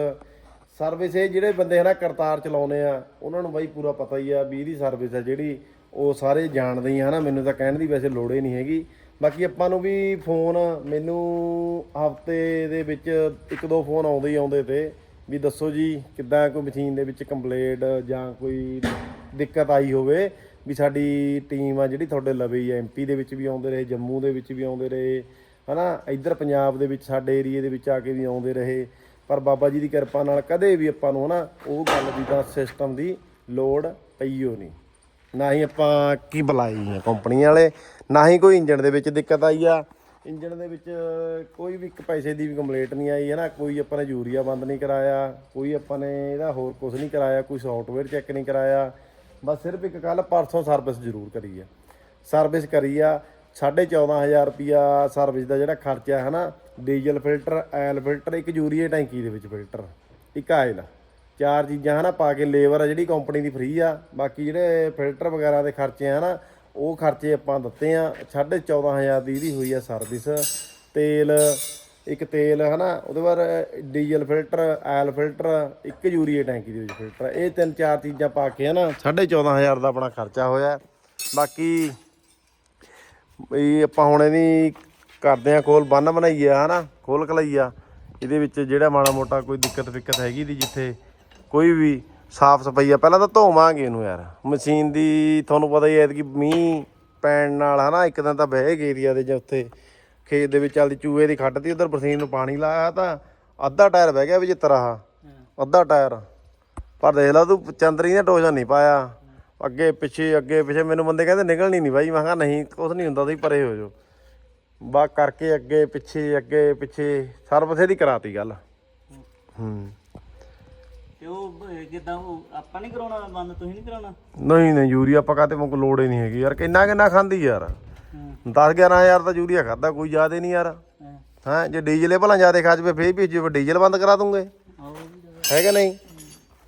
ਸਰਵਿਸ ਇਹ ਜਿਹੜੇ ਬੰਦੇ ਹਨਾ ਕਰਤਾਰ ਚਲਾਉਨੇ ਆ, ਉਹਨਾਂ ਨੂੰ ਬਾਈ ਪੂਰਾ ਪਤਾ ਹੀ ਆ ਵੀ ਇਹਦੀ ਸਰਵਿਸ ਆ ਜਿਹੜੀ ਉਹ ਸਾਰੇ ਜਾਣਦੇ ਹੀ ਆ ਹਨਾ, ਮੈਨੂੰ ਤਾਂ ਕਹਿਣ ਦੀ ਵੈਸੇ ਲੋੜ ਹੀ ਨਹੀਂ ਹੈਗੀ। ਬਾਕੀ ਆਪਾਂ ਨੂੰ ਵੀ ਫੋਨ ਮੈਨੂੰ ਹਫ਼ਤੇ ਦੇ ਵਿੱਚ ਇੱਕ ਦੋ ਫੋਨ ਆਉਂਦੇ ਹੀ ਆਉਂਦੇ ਤੇ ਵੀ ਦੱਸੋ ਜੀ ਕਿੱਦਾਂ ਕੋਈ ਮਸ਼ੀਨ ਦੇ ਵਿੱਚ ਕੰਪਲੇਂਟ ਜਾਂ ਕੋਈ ਦਿੱਕਤ ਆਈ ਹੋਵੇ। ਵੀ ਸਾਡੀ ਟੀਮ ਆ ਜਿਹੜੀ ਤੁਹਾਡੇ ਲਵੇ ਹੀ ਐਮਪੀ ਦੇ ਵਿੱਚ ਵੀ ਆਉਂਦੇ ਰਹੇ, ਜੰਮੂ ਦੇ ਵਿੱਚ ਵੀ ਆਉਂਦੇ ਰਹੇ, ਹਨਾ? ਇੱਧਰ ਪੰਜਾਬ ਦੇ ਵਿੱਚ, ਸਾਡੇ ਏਰੀਏ ਦੇ ਵਿੱਚ ਆ ਕੇ ਵੀ ਆਉਂਦੇ ਰਹੇ। ਪਰ ਬਾਬਾ ਜੀ ਦੀ ਕਿਰਪਾ ਨਾਲ ਕਦੇ ਵੀ ਆਪਾਂ ਨੂੰ, ਹਨਾ, ਉਹ ਗੱਲ ਦੀ ਤਾਂ ਸਿਸਟਮ ਦੀ ਲੋੜ ਪਈ ਓ ਨਹੀਂ। ਨਾ ਹੀ ਆਪਾਂ ਕੀ ਬੁਲਾਈ ਆ ਕੰਪਨੀ ਵਾਲੇ, ਨਾ ਹੀ ਕੋਈ ਇੰਜਣ ਦੇ ਵਿੱਚ ਦਿੱਕਤ ਆਈ ਆ। ਇੰਜਣ ਦੇ ਵਿੱਚ ਕੋਈ ਵੀ ਇੱਕ ਪੈਸੇ ਦੀ ਵੀ ਕੰਪਲੇਂਟ ਨਹੀਂ ਆਈ ਹੈ ਨਾ ਕੋਈ ਆਪਾਂ ਨੇ ਯੂਰੀਆ ਬੰਦ ਨਹੀਂ ਕਰਾਇਆ, ਕੋਈ ਆਪਾਂ ਨੇ ਇਹਦਾ ਹੋਰ ਕੁਝ ਨਹੀਂ ਕਰਾਇਆ, ਕੋਈ ਸੌਫਟਵੇਅਰ ਚੈੱਕ ਨਹੀਂ ਕਰਾਇਆ। ਬਸ ਸਿਰਫ ਇੱਕ ਕੱਲ ਪਰਸੋਂ ਸਰਵਿਸ ਜ਼ਰੂਰ ਕਰੀ ਆ ਸਰਵਿਸ ਕਰੀ ਆ 14500 ਰੁਪਿਆ ਸਰਵਿਸ ਦਾ ਜਿਹੜਾ ਖਰਚਾ ਹੈ ਨਾ ਡੀਜ਼ਲ ਫਿਲਟਰ ਆਇਲ ਫਿਲਟਰ ਇੱਕ ਯੂਰੀਆ ਟੈਂਕੀ ਦੇ ਵਿੱਚ ਫਿਲਟਰ ਇੱਕ ਆਇਲ ਚਾਰ ਚੀਜ਼ਾਂ ਹਨਾ ਪਾ ਕੇ ਲੇਬਰ ਆ ਜਿਹੜੀ ਕੰਪਨੀ ਦੀ ਫ੍ਰੀ ਆ, ਬਾਕੀ ਜਿਹੜੇ ਫਿਲਟਰ ਵਗੈਰਾ ਦੇ ਖਰਚੇ ਆ ਨਾ, ਉਹ ਖਰਚੇ ਆਪਾਂ ਦਿੱਤੇ ਆ। 14500 ਦੀ ਇਹਦੀ ਹੋਈ ਆ ਸਰਵਿਸ ਤੇਲ ਇੱਕ ਤੇਲ, ਹਨਾ, ਉਹਦੇ ਬਾਅਦ ਡੀਜ਼ਲ ਫਿਲਟਰ, ਆਇਲ ਫਿਲਟਰ, ਇੱਕ ਯੂਰੀਆ ਟੈਂਕੀ ਦੇ ਵਿੱਚ ਫਿਲਟਰ। ਇਹ ਤਿੰਨ ਚਾਰ ਚੀਜ਼ਾਂ ਪਾ ਕੇ, ਹਨਾ। 14500 ਦਾ ਆਪਣਾ ਖਰਚਾ ਹੋਇਆ। ਬਾਕੀ ਵੀ ਆਪਾਂ ਹੁਣ ਇਹਦੀ ਕਰਦੇ ਆ ਖੋਲ, ਬੰਨ ਬਣਾਈਏ ਹਨਾ, ਖੋਲ ਖਲਾਈਆ ਇਹਦੇ ਵਿੱਚ ਜਿਹੜਾ ਮਾੜਾ ਮੋਟਾ ਕੋਈ ਦਿੱਕਤ ਫਿੱਕਤ ਹੈਗੀ ਦੀ ਜਿੱਥੇ ਕੋਈ ਵੀ ਸਾਫ਼ ਸਫ਼ਾਈ ਆ, ਪਹਿਲਾਂ ਤਾਂ ਧੋਵਾਂਗੇ ਇਹਨੂੰ ਯਾਰ। ਮਸ਼ੀਨ ਦੀ ਤੁਹਾਨੂੰ ਪਤਾ ਹੀ ਹੈ ਕਿ ਮੀਂਹ ਪੈਣ ਨਾਲ, ਹਨਾ, ਇੱਕ ਦਿਨ ਤਾਂ ਬਹਿ ਗਏ ਏਰੀਆ ਦੇ ਜਾਂ ਉੱਥੇ। ਖੇਤ ਦੇ ਵਿੱਚ ਚੱਲਦੀ ਚੂਹੇ ਦੀ ਤੀ ਉਧਰ ਬਰਸੀਨ ਨੂੰ ਪਾਣੀ ਲਾਇਆ ਤਾਂ ਅੱਧਾ ਟਾਇਰ ਬਹਿ ਗਿਆ ਵੀ ਜਿੱਤ ਰਹਾ ਅੱਧਾ ਟਾਇਰ। ਪਰ ਦੇਖ ਲਾ ਤੂੰ ਚੰਦਰੀ ਨੇ ਟੋਜਨ ਨਹੀਂ ਪਾਇਆ। ਅੱਗੇ ਪਿੱਛੇ ਅੱਗੇ ਪਿੱਛੇ ਮੈਨੂੰ ਬੰਦੇ ਕਹਿੰਦੇ ਨਿਕਲਣੀ ਨਹੀਂ ਬਾਈ ਮੈਂ ਕਿਹਾ ਨਹੀਂ ਕੁਛ ਨਹੀਂ ਹੁੰਦਾ ਤੁਸੀਂ ਪਰੇ ਹੋ ਜਾਓ। ਬਾ ਕਰਕੇ ਅੱਗੇ ਪਿੱਛੇ ਅੱਗੇ ਪਿੱਛੇ ਸਰਵਿਸ ਦੀ ਕਰਾਤੀ ਗੱਲ। ਹੂੰ। ਤੇ ਉਹ ਜਿੱਦਾਂ ਉਹ ਆਪਾਂ ਨਹੀਂ ਕਰਾਉਣਾ ਬੰਦ ਤੁਸੀਂ ਨਹੀਂ ਕਰਾਉਣਾ? ਨਹੀਂ ਨਹੀਂ ਯੂਰੀਆ ਪਕਾ ਤੇ ਮੈਨੂੰ ਲੋੜ ਹੀ ਨਹੀਂ ਹੈਗੀ ਯਾਰ ਕਿੰਨਾ ਕਿੰਨਾ ਖਾਂਦੀ ਯਾਰ। 10 11000 ਦਾ ਯੂਰੀਆ ਖਾਦਾ ਕੋਈ ਜ਼ਿਆਦਾ ਨਹੀਂ ਯਾਰ। ਹਾਂ। ਜੇ ਡੀਜ਼ਲੇ ਭਲਾ ਜ਼ਿਆਦਾ ਖਾ ਜਵੇ ਫੇਰ ਵੀ ਜੇ ਡੀਜ਼ਲ ਬੰਦ ਕਰਾ ਦੂੰਗੇ। ਹੈ ਕਿ ਨਹੀਂ?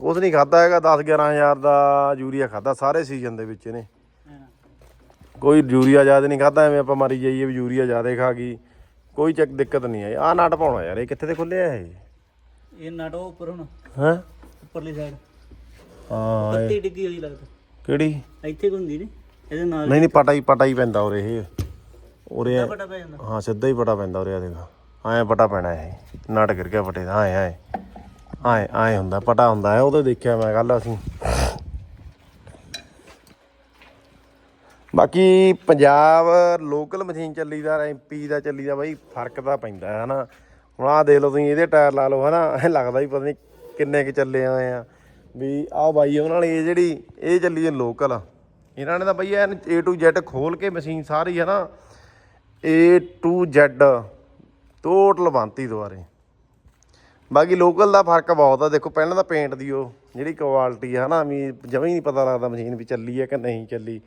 ਕੁਛ ਨਹੀਂ ਖਾਦਾ ਹੈਗਾ 10 11000 ਦਾ ਯੂਰੀਆ ਖਾਦਾ ਸਾਰੇ ਸੀਜ਼ਨ ਦੇ ਵਿੱਚ ਇਹਨੇ। ਕੋਈ ਯੂਰੀਆ ਜ਼ਿਆਦਾ ਨਹੀਂ ਖਾਦਾ ਐਵੇਂ ਆਪਾਂ ਮਾਰੀ ਜਾਈਏ ਵੀ ਯੂਰੀਆ ਜ਼ਿਆਦਾ ਖਾ ਗਈ। ਕੋਈ ਚੱਕ ਦਿੱਕਤ ਨਹੀਂ ਆਈ। ਆਹ ਨਟ ਪਾਉਣਾ ਯਾਰ ਇਹ ਕਿੱਥੇ ਤੇ ਖੁੱਲਿਆ ਇਹ? ਇਹ ਨਟੋ ਉੱਪਰ ਹੁਣ ਹਾਂ? ਉੱਪਰਲੀ ਸਾਈਡ ਹਾਂ ਇਹ ਪੱਤੀ ਡਿੱਗੀ ਹੋਈ ਲੱਗਦਾ। ਕਿਹੜੀ? ਇੱਥੇ ਕੋਈ ਹੁੰਦੀ ਨਹੀਂ ਇਹਦੇ ਨਾਲ ਨਹੀਂ ਨਹੀਂ ਪਟਾ ਹੀ ਪਟਾ ਹੀ ਪੈਂਦਾ ਉਰੇ ਇਹ। ਉਰੇ ਵੱਡਾ ਪੈ ਜਾਂਦਾ। ਹਾਂ ਸਿੱਧਾ ਹੀ ਪਟਾ ਪੈਂਦਾ ਉਰੇ ਆ ਦੇਖ। ਐਂ ਪਟਾ ਪੈਣਾ ਇਹ। ਨਟ ਗਿਰ ਗਿਆ ਪਟੇ ਦਾ ਐਂ ਐਂ। ਆਏ ਆਏ ਹੁੰਦਾ ਪਟਾ ਹੁੰਦਾ ਹੈ। ਉਹਦੇ ਦੇਖਿਆ ਮੈਂ ਕੱਲ ਅਸੀਂ। ਬਾਕੀ ਪੰਜਾਬ ਲੋਕਲ ਮਸ਼ੀਨ ਚੱਲੀ ਦਾ ਐਮਪੀ ਦਾ ਚੱਲੀ ਦਾ ਬਾਈ ਫ਼ਰਕ ਤਾਂ ਪੈਂਦਾ ਹੈ ਹਨਾ। ਹੁਣ ਆਹ ਦੇਖ ਲਓ ਤੁਸੀਂ ਇਹਦੇ ਟਾਇਰ ਲਾ ਲਓ ਹਨਾ। ਇਹ ਲੱਗਦਾ ਹੀ ਪਤਾ ਨਹੀਂ ਕਿੰਨੇ ਕੁ ਚੱਲੇ ਆਏ ਆ। ਵੀ ਆਹ ਬਾਈ ਉਹਨਾਂ ਨੇ ਇਹ ਜਿਹੜੀ ਇਹ ਚੱਲੀ ਹੈ ਲੋਕਲ ਇਹਨਾਂ ਨੇ ਤਾਂ ਬਈ ਐਨ A to Z ਖੋਲ ਕੇ ਮਸ਼ੀਨ ਸਾਰੀ ਹੈ ਨਾ A to Z ਟੋਟਲ ਬੰਤੀ ਦੁਆਰੇ। ਬਾਕੀ ਲੋਕਲ ਦਾ ਫ਼ਰਕ ਬਹੁਤ ਆ। ਦੇਖੋ, ਪਹਿਲਾਂ ਤਾਂ ਪੇਂਟ ਦੀ ਉਹ ਜਿਹੜੀ ਕੁਆਲਿਟੀ ਆ, ਹਨਾ? ਵੀ ਜਮਾਂ ਹੀ ਨਹੀਂ ਪਤਾ ਲੱਗਦਾ ਮਸ਼ੀਨ ਵੀ ਚੱਲੀ ਹੈ ਕਿ ਨਹੀਂ ਚੱਲੀ।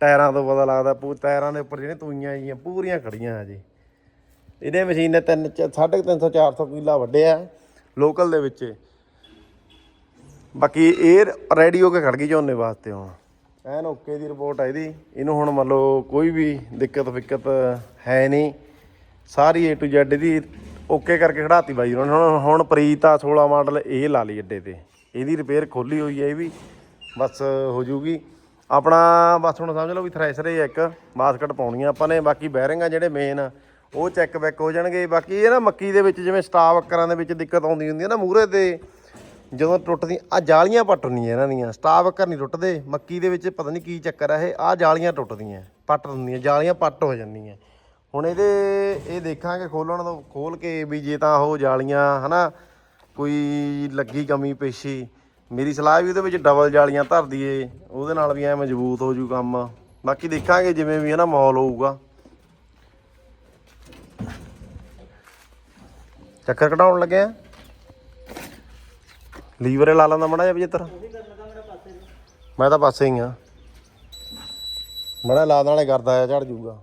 ਟਾਇਰਾਂ ਤੋਂ ਪਤਾ ਲੱਗਦਾ, ਪੂ ਟਾਇਰਾਂ ਦੇ ਉੱਪਰ ਜਿਹੜੇ ਤੂਈਆਂ ਆਈਆਂ ਪੂਰੀਆਂ ਖੜੀਆਂ ਜੀ ਇਹਦੇ ਮਸ਼ੀਨ ਨੇ 3 350 400 ਕਿੱਲਾ ਵੱਢਿਆ ਲੋਕਲ ਦੇ ਵਿੱਚ। ਬਾਕੀ ਇਹ ਰੈਡੀ ਹੋ ਕੇ ਖੜ ਗਈ ਝੋਨੇ ਵਾਸਤੇ ਹੁਣ। ਐਨ ਓਕੇ ਦੀ ਰਿਪੋਰਟ ਆ ਇਹਦੀ। ਇਹਨੂੰ ਹੁਣ ਮੰਨ ਲਓ ਕੋਈ ਵੀ ਦਿੱਕਤ ਫਿੱਕਤ ਹੈ ਨਹੀਂ। ਸਾਰੀ A to Z ਇਹਦੀ ਓਕੇ ਕਰਕੇ ਖੜਾਤੀ ਬਾਈ ਉਹਨਾਂ ਨੇ। ਹੁਣ ਹੁਣ ਪ੍ਰੀਤ ਆ 16 ਮਾਡਲ ਇਹ ਲਾ ਲਈ ਅੱਡੇ ਤੇ। ਇਹਦੀ ਰਿਪੇਅਰ ਖੋਲੀ ਹੋਈ ਹੈ ਇਹ ਵੀ। ਬਸ ਹੋ ਜੂਗੀ। ਆਪਣਾ ਬਸ ਹੁਣ ਸਮਝ ਲਓ ਵੀ ਥ੍ਰੈਸ਼ਰ ਹੀ ਇੱਕ। ਬਾਸਕਟ ਪਾਉਣੀ ਆ ਆਪਾਂ ਨੇ। ਬਾਕੀ ਬੈਰਿੰਗ ਆ ਜਿਹੜੇ ਮੇਨ ਉਹ ਚੈੱਕ ਬੈਕ ਹੋ ਜਾਣਗੇ। ਬਾਕੀ ਇਹ ਨਾ ਮੱਕੀ ਦੇ ਵਿੱਚ ਜਿਵੇਂ ਸਟਾਫ ਕਰਾਂ ਦੇ ਵਿੱਚ ਦਿੱਕਤ ਆਉਂਦੀ ਹੁੰਦੀ ਹੈ ਨਾ ਮੂਹਰੇ ਤੇ। ਜਦੋਂ ਟੁੱਟਦੀ ਆ ਜਾਲੀਆਂ ਪੱਟਣੀਆਂ ਇਹਨਾਂ ਦੀਆਂ, ਸਟਾਫ ਕਰ ਨਹੀਂ ਟੁੱਟਦੇ, ਮੱਕੀ ਦੇ ਵਿੱਚ ਪਤਾ ਨਹੀਂ ਕੀ ਚੱਕਰ ਆ ਇਹ, ਆ ਜਾਲੀਆਂ ਟੁੱਟਦੀਆਂ, ਪੱਟ ਦਿੰਦੀਆਂ, ਜਾਲੀਆਂ ਪੱਟ ਹੋ ਜਾਂਦੀਆਂ। ਹੁਣ ਇਹਦੇ, ਇਹ ਦੇਖਾਂਗੇ ਖੋਲਣ ਤੋਂ, ਖੋਲ ਕੇ ਵੀ ਜੇ ਤਾਂ ਉਹ ਜਾਲੀਆਂ, ਹਨਾ, ਕੋਈ ਲੱਗੀ ਕਮੀ ਪੇਸ਼ੀ, ਮੇਰੀ ਸਲਾਹ ਵੀ ਉਹਦੇ ਵਿੱਚ ਡਬਲ ਜਾਲੀਆਂ ਧਰ ਦਈਏ, ਉਹਦੇ ਨਾਲ ਵੀ ਐ ਮਜ਼ਬੂਤ ਹੋ ਜੂ ਕੰਮ। ਬਾਕੀ ਦੇਖਾਂਗੇ ਜਿਵੇਂ ਵੀ ਹੈ ਨਾ ਮਾਹੌਲ ਹੋਊਗਾ। ਚੱਕਰ ਕਢਾਉਣ ਲੱਗਿਆ ਲੀਵਰੇ ਲਾ ਲੈਂਦਾ ਮੜਾ ਜਿਹਾ ਵਿਜੇਤਰ ਮੈਂ ਤਾਂ ਪਾਸੇ ਹੀ ਆ। ਮੜਾ ਲਾ ਨਾਲੇ ਕਰਦਾ ਆ, ਝੜ ਜੂਗਾ।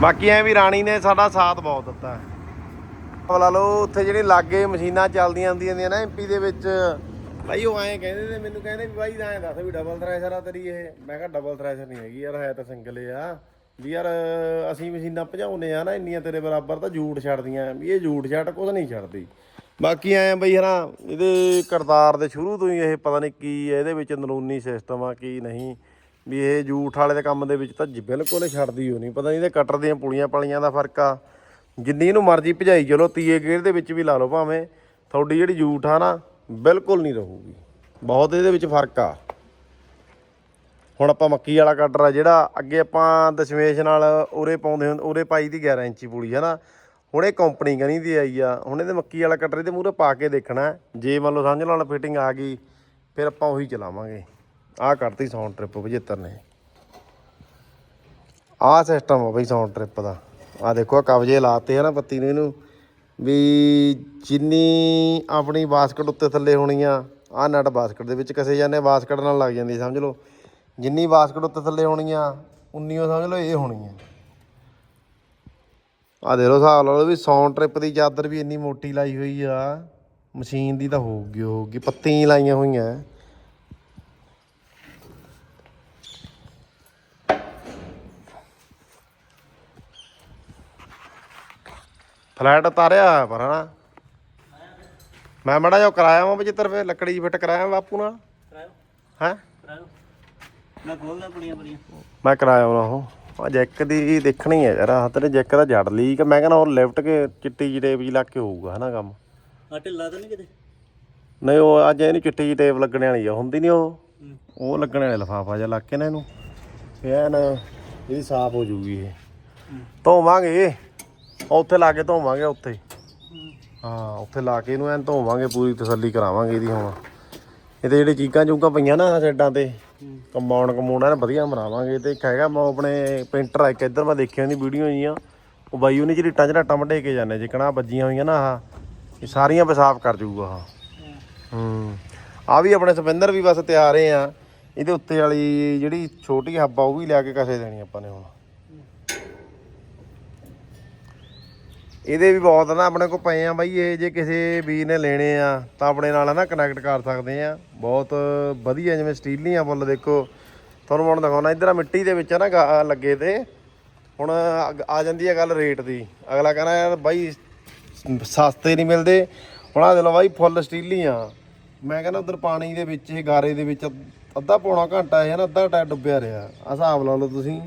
ਬਾਕੀ ਐ ਵੀ ਰਾਣੀ ਨੇ ਸਾਡਾ ਸਾਥ ਬਹੁਤ ਦਿੱਤਾ। ਹੈ ਲਾ ਲਓ, ਉੱਥੇ ਜਿਹੜੀ ਲਾਗੇ ਮਸ਼ੀਨਾਂ ਚੱਲਦੀਆਂ ਹੁੰਦੀਆਂ ਹੁੰਦੀਆਂ ਨਾ ਐਮਪੀ ਦੇ ਵਿੱਚ ਬਾਈ ਉਹ ਐਂ ਕਹਿੰਦੇ ਨੇ, ਮੈਨੂੰ ਕਹਿੰਦੇ ਵੀ ਬਾਈ ਐਂ ਦੱਸ ਵੀ ਡਬਲ ਥ੍ਰੈਸ਼ਰ ਆ ਤੇਰੀ ਇਹ। ਮੈਂ ਕਿਹਾ ਡਬਲ ਥ੍ਰੈਸ਼ਰ ਨਹੀਂ ਹੈਗੀ ਯਾਰ, ਹੈ ਤਾਂ ਸਿੰਗਲ ਆ। ਵੀ ਯਾਰ, ਅਸੀਂ ਮਸ਼ੀਨਾਂ ਭਜਾਉਨੇ ਆ ਨਾ, ਇੰਨੀਆਂ ਤੇਰੇ ਬਰਾਬਰ ਤਾਂ ਜੂਠ ਛੱਡਦੀਆਂ। ਵੀ ਇਹ ਜੂਠ ਛੱਡ ਕੁਝ ਨਹੀਂ ਛੱਡਦੀ। ਬਾਕੀ ਐਂ ਬਈ ਹਨਾ, ਇਹਦੇ ਕਰਤਾਰ ਦੇ ਸ਼ੁਰੂ ਤੋਂ ਹੀ ਇਹ ਪਤਾ ਨਹੀਂ ਕੀ ਹੈ ਇਹਦੇ ਵਿੱਚ ਅੰਦਰੂਨੀ ਸਿਸਟਮ ਆ ਕੀ ਨਹੀਂ। ਵੀ ਇਹ ਜੂਠ ਵਾਲੇ ਦੇ ਕੰਮ ਦੇ ਵਿੱਚ ਤਾਂ ਬਿਲਕੁਲ ਹੀ ਛੱਡਦੀ ਹੋ ਨਹੀਂ। ਪਤਾ ਨਹੀਂ ਇਹਦੇ ਕਟਰ ਦੀਆਂ ਪੁਲੀਆਂ ਪਾਲੀਆਂ ਦਾ ਫ਼ਰਕ ਆ। ਜਿੰਨੀ ਇਹਨੂੰ ਮਰਜ਼ੀ ਭਜਾਈ ਚਲੋ, ਤੀਏ ਗੇਅਰ ਦੇ ਵਿੱਚ ਵੀ ਲਾ ਲਓ ਭਾਵੇਂ। ਤੁਹਾਡੀ ਜਿਹੜੀ ਜੂਠ ਆ ਨਾ ਬਿਲਕੁਲ ਨਹੀਂ ਰਹੂਗੀ। ਬਹੁਤ ਇਹਦੇ ਵਿੱਚ ਫ਼ਰਕ ਆ। ਹੁਣ ਆਪਾਂ ਮੱਕੀ ਵਾਲਾ ਕਟਰ ਆ, ਜਿਹੜਾ ਅੱਗੇ ਆਪਾਂ ਦਸ਼ਮੇਸ਼ ਨਾਲ ਉਰੇ ਪਾਉਂਦੇ ਹੁੰਦੇ ਉਰੇ ਪਾਈ ਦੀ 11 ਇੰਚੀ ਪੁਲੀ ਹੈ ਨਾ ਹੁਣ ਇਹ ਕੰਪਨੀ ਕਨੀ ਦੀ ਆਈ ਆ, ਹੁਣ ਇਹਦੇ ਮੱਕੀ ਵਾਲਾ ਕਟਰ ਇਹਦੇ ਮੂਹਰੇ ਪਾ ਕੇ ਦੇਖਣਾ ਜੇ ਮੰਨ ਲਓ ਸਮਝ ਨਾਲ ਫਿਟਿੰਗ ਆ ਗਈ, ਫਿਰ ਆਪਾਂ ਉਹੀ ਚਲਾਵਾਂਗੇ। ਆਹ ਕੱਢਤੀ ਸਾਊਂਡ ਟ੍ਰਿਪ 75 ਨੇ। ਆਹ ਸਿਸਟਮ ਆ ਬਈ ਸਾਊਂਡ ਟ੍ਰਿਪ ਦਾ। ਆਹ ਦੇਖੋ ਕਬਜੇ ਲਾਤੇ ਆ ਨਾ ਪੱਤੀ ਨੇ ਇਹਨੂੰ। ਵੀ ਜਿੰਨੀ ਆਪਣੀ ਬਾਸਕਟ ਉੱਤੇ ਥੱਲੇ ਹੋਣੀ ਆ, ਆਹ ਨਟ ਬਾਸਕਟ ਦੇ ਵਿੱਚ ਕਸੇ ਜਾਂਦੇ ਬਾਸਕਟ ਨਾਲ ਲੱਗ ਜਾਂਦੀ, ਸਮਝ ਲਓ। ਜਿੰਨੀ ਬਾਸਕਟ ਉੱਤੇ ਥੱਲੇ ਹੋਣੀ ਆ, ਉਨੀ ਉਹ ਸਮਝ ਲਓ ਇਹ ਹੋਣੀ ਆ। ਆ ਦੇ ਲੋ ਹਿਸਾਬ ਲਾ ਲਓ ਵੀ ਸਾਊਂਡ ਟ੍ਰਿਪ ਦੀ ਚਾਦਰ ਵੀ ਇੰਨੀ ਮੋਟੀ ਲਾਈ ਹੋਈ ਆ, ਮਸ਼ੀਨ ਦੀ ਤਾਂ ਹੋਊਗੀ ਹੋਊਗੀ ਪੱਤੀਆਂ ਲਾਈਆਂ ਹੋਈਆਂ। ਫਲੈਟ ਉਤਾਰਿਆ ਪਰ ਹਨਾ। ਮੈਂ ਮੜਾ ਜੋ ਕਰਾਇਆ ਵਾਂ ਬਜਿੱਤਰ ਫੇ ਲੱਕੜੀ ਫਿੱਟ ਕਰਾਇਆ ਬਾਪੂ ਨਾਲ। ਹੈ? ਕਰਾਓ ਮੈਂ ਖੋਲਦਾ ਪੁੜੀਆਂ ਪੁੜੀਆਂ ਮੈਂ ਕਰਾਇਆ ਉਹਨਾਂ ਉਹ। ਆ ਜੈਕ ਦੀ ਦੇਖਣੀ ਹੈ ਯਾਰ ਆਹ ਤੇਰੇ ਜੈਕ ਦਾ ਜੜ ਲਈ ਕਿ ਮੈਂ ਕਹਿੰਦਾ ਉਹ ਲਿਫਟ ਕੇ ਚਿੱਟੀ ਜਿਹੀ ਟੇਪ ਜੀ ਲੱਗ ਕੇ ਹੋਊਗਾ ਹਨਾ ਕੰਮ। ਆ ਢਿੱਲਾ ਤਾਂ ਨਹੀਂ ਕਿਤੇ? ਨਹੀਂ ਉਹ ਅੱਜ ਇਹਨੂੰ ਚਿੱਟੀ ਜਿਹੀ ਟੇਪ ਲੱਗਣ ਵਾਲੀ ਆ। ਹੁੰਦੀ ਨਹੀਂ ਉਹ। ਉਹ ਲੱਗਣ ਵਾਲੇ ਲਫਾਫਾ ਜਿਹਾ ਲੱਗ ਕੇ ਨਾ ਇਹਨੂੰ। ਨਾ ਇਹਦੀ ਸਾਫ਼ ਹੋ ਜੂਗੀ ਇਹ। ਧੋਵਾਂਗੇ। ਉੱਥੇ ਲਾ ਕੇ ਧੋਵਾਂਗੇ ਉੱਥੇ ਹਾਂ। ਉੱਥੇ ਲਾ ਕੇ ਇਹਨੂੰ ਐਨ ਧੋਵਾਂਗੇ ਪੂਰੀ ਤਸੱਲੀ ਕਰਾਵਾਂਗੇ ਇਹਦੀ ਹੁਣ। ਇਹਦੇ ਜਿਹੜੇ ਚੀਕਾਂ ਚੂਕਾਂ ਪਈਆਂ ਨਾ ਸਾਈਡਾਂ ਤੇ ਕੰਪਾਊਂਡ ਕੰਪਾਊਂਡ ਐਨ ਵਧੀਆ ਬਣਾਵਾਂਗੇ। ਤੇ ਇੱਕ ਹੈਗਾ ਮੈਂ ਆਪਣੇ ਪੇਂਟਰ ਆ ਇੱਕ ਇੱਧਰ ਮੈਂ ਦੇਖਿਆ ਉਹਦੀ ਵੀਡੀਓ ਜੀਆਂ ਉਹ ਬਾਈ ਉਹਨੇ ਜਿਹੜੀ ਟਾਂ ਝਰਾਟਾਂ ਮਢੇ ਕੇ ਜਾਂਦੇ ਜਿਕਣਾ ਵੱਜੀਆਂ ਹੋਈਆਂ ਨਾ ਆਹ। ਇਹ ਸਾਰੀਆਂ ਸਾਫ਼ ਕਰ ਜੂਗਾ ਆਹ। ਹੂੰ। ਆ ਵੀ ਆਪਣੇ ਸਪਿੰਦਰ ਵੀ ਬਸ ਤਿਆਰੇ ਆ। ਇਹਦੇ ਉੱਤੇ ਵਾਲੀ ਜਿਹੜੀ ਛੋਟੀ ਹੱਬਾ ਉਹ ਵੀ ਲਿਆ ਕੇ ਕਸੇ ਦੇਣੀ ਆਪਾਂ ਨੇ ਹੁਣ। ਇਹਦੇ ਵੀ ਬਹੁਤ ਨਾ, ਆਪਣੇ ਕੋਲ ਪਏ ਆ ਬਾਈ, ਇਹ ਜੇ ਕਿਸੇ ਵੀਰ ਨੇ ਲੈਣੇ ਆ, ਤਾਂ ਆਪਣੇ ਨਾਲ ਨਾ ਕਨੈਕਟ ਕਰ ਸਕਦੇ ਆ। ਬਹੁਤ ਵਧੀਆ ਜਿਵੇਂ ਸਟੀਲੀਆਂ ਫੁੱਲ ਦੇਖੋ। ਤੁਹਾਨੂੰ ਹੁਣ ਦਿਖਾਉਣਾ, ਇਧਰ ਆ ਮਿੱਟੀ ਦੇ ਵਿੱਚ ਆ ਨਾ ਗਾ- ਲੱਗੇ ਤੇ। ਹੁਣ ਆ- ਆ ਜਾਂਦੀ ਹੈ ਗੱਲ ਰੇਟ ਦੀ। ਅਗਲਾ ਕਹਿੰਦਾ ਯਾਰ ਬਾਈ, ਸਸਤੇ ਨਹੀਂ ਮਿਲਦੇ। ਹੁਣ ਆ ਦੇ ਲਓ ਬਾਈ, ਫੁੱਲ ਸਟੀਲੀਆਂ। ਮੈਂ ਕਹਿੰਦਾ ਉਧਰ ਪਾਣੀ ਦੇ ਵਿੱਚ, ਇਹ ਗਾਰੇ ਦੇ ਵਿੱਚ, ਅੱਧਾ ਪੌਣਾ ਘੰਟਾ ਹੈ ਨਾ ਅੱਧਾ ਟਾਇਰ ਡੁੱਬਿਆ ਰਿਹਾ। ਹਿਸਾਬ ਲਾ ਲਓ ਤੁਸੀਂ।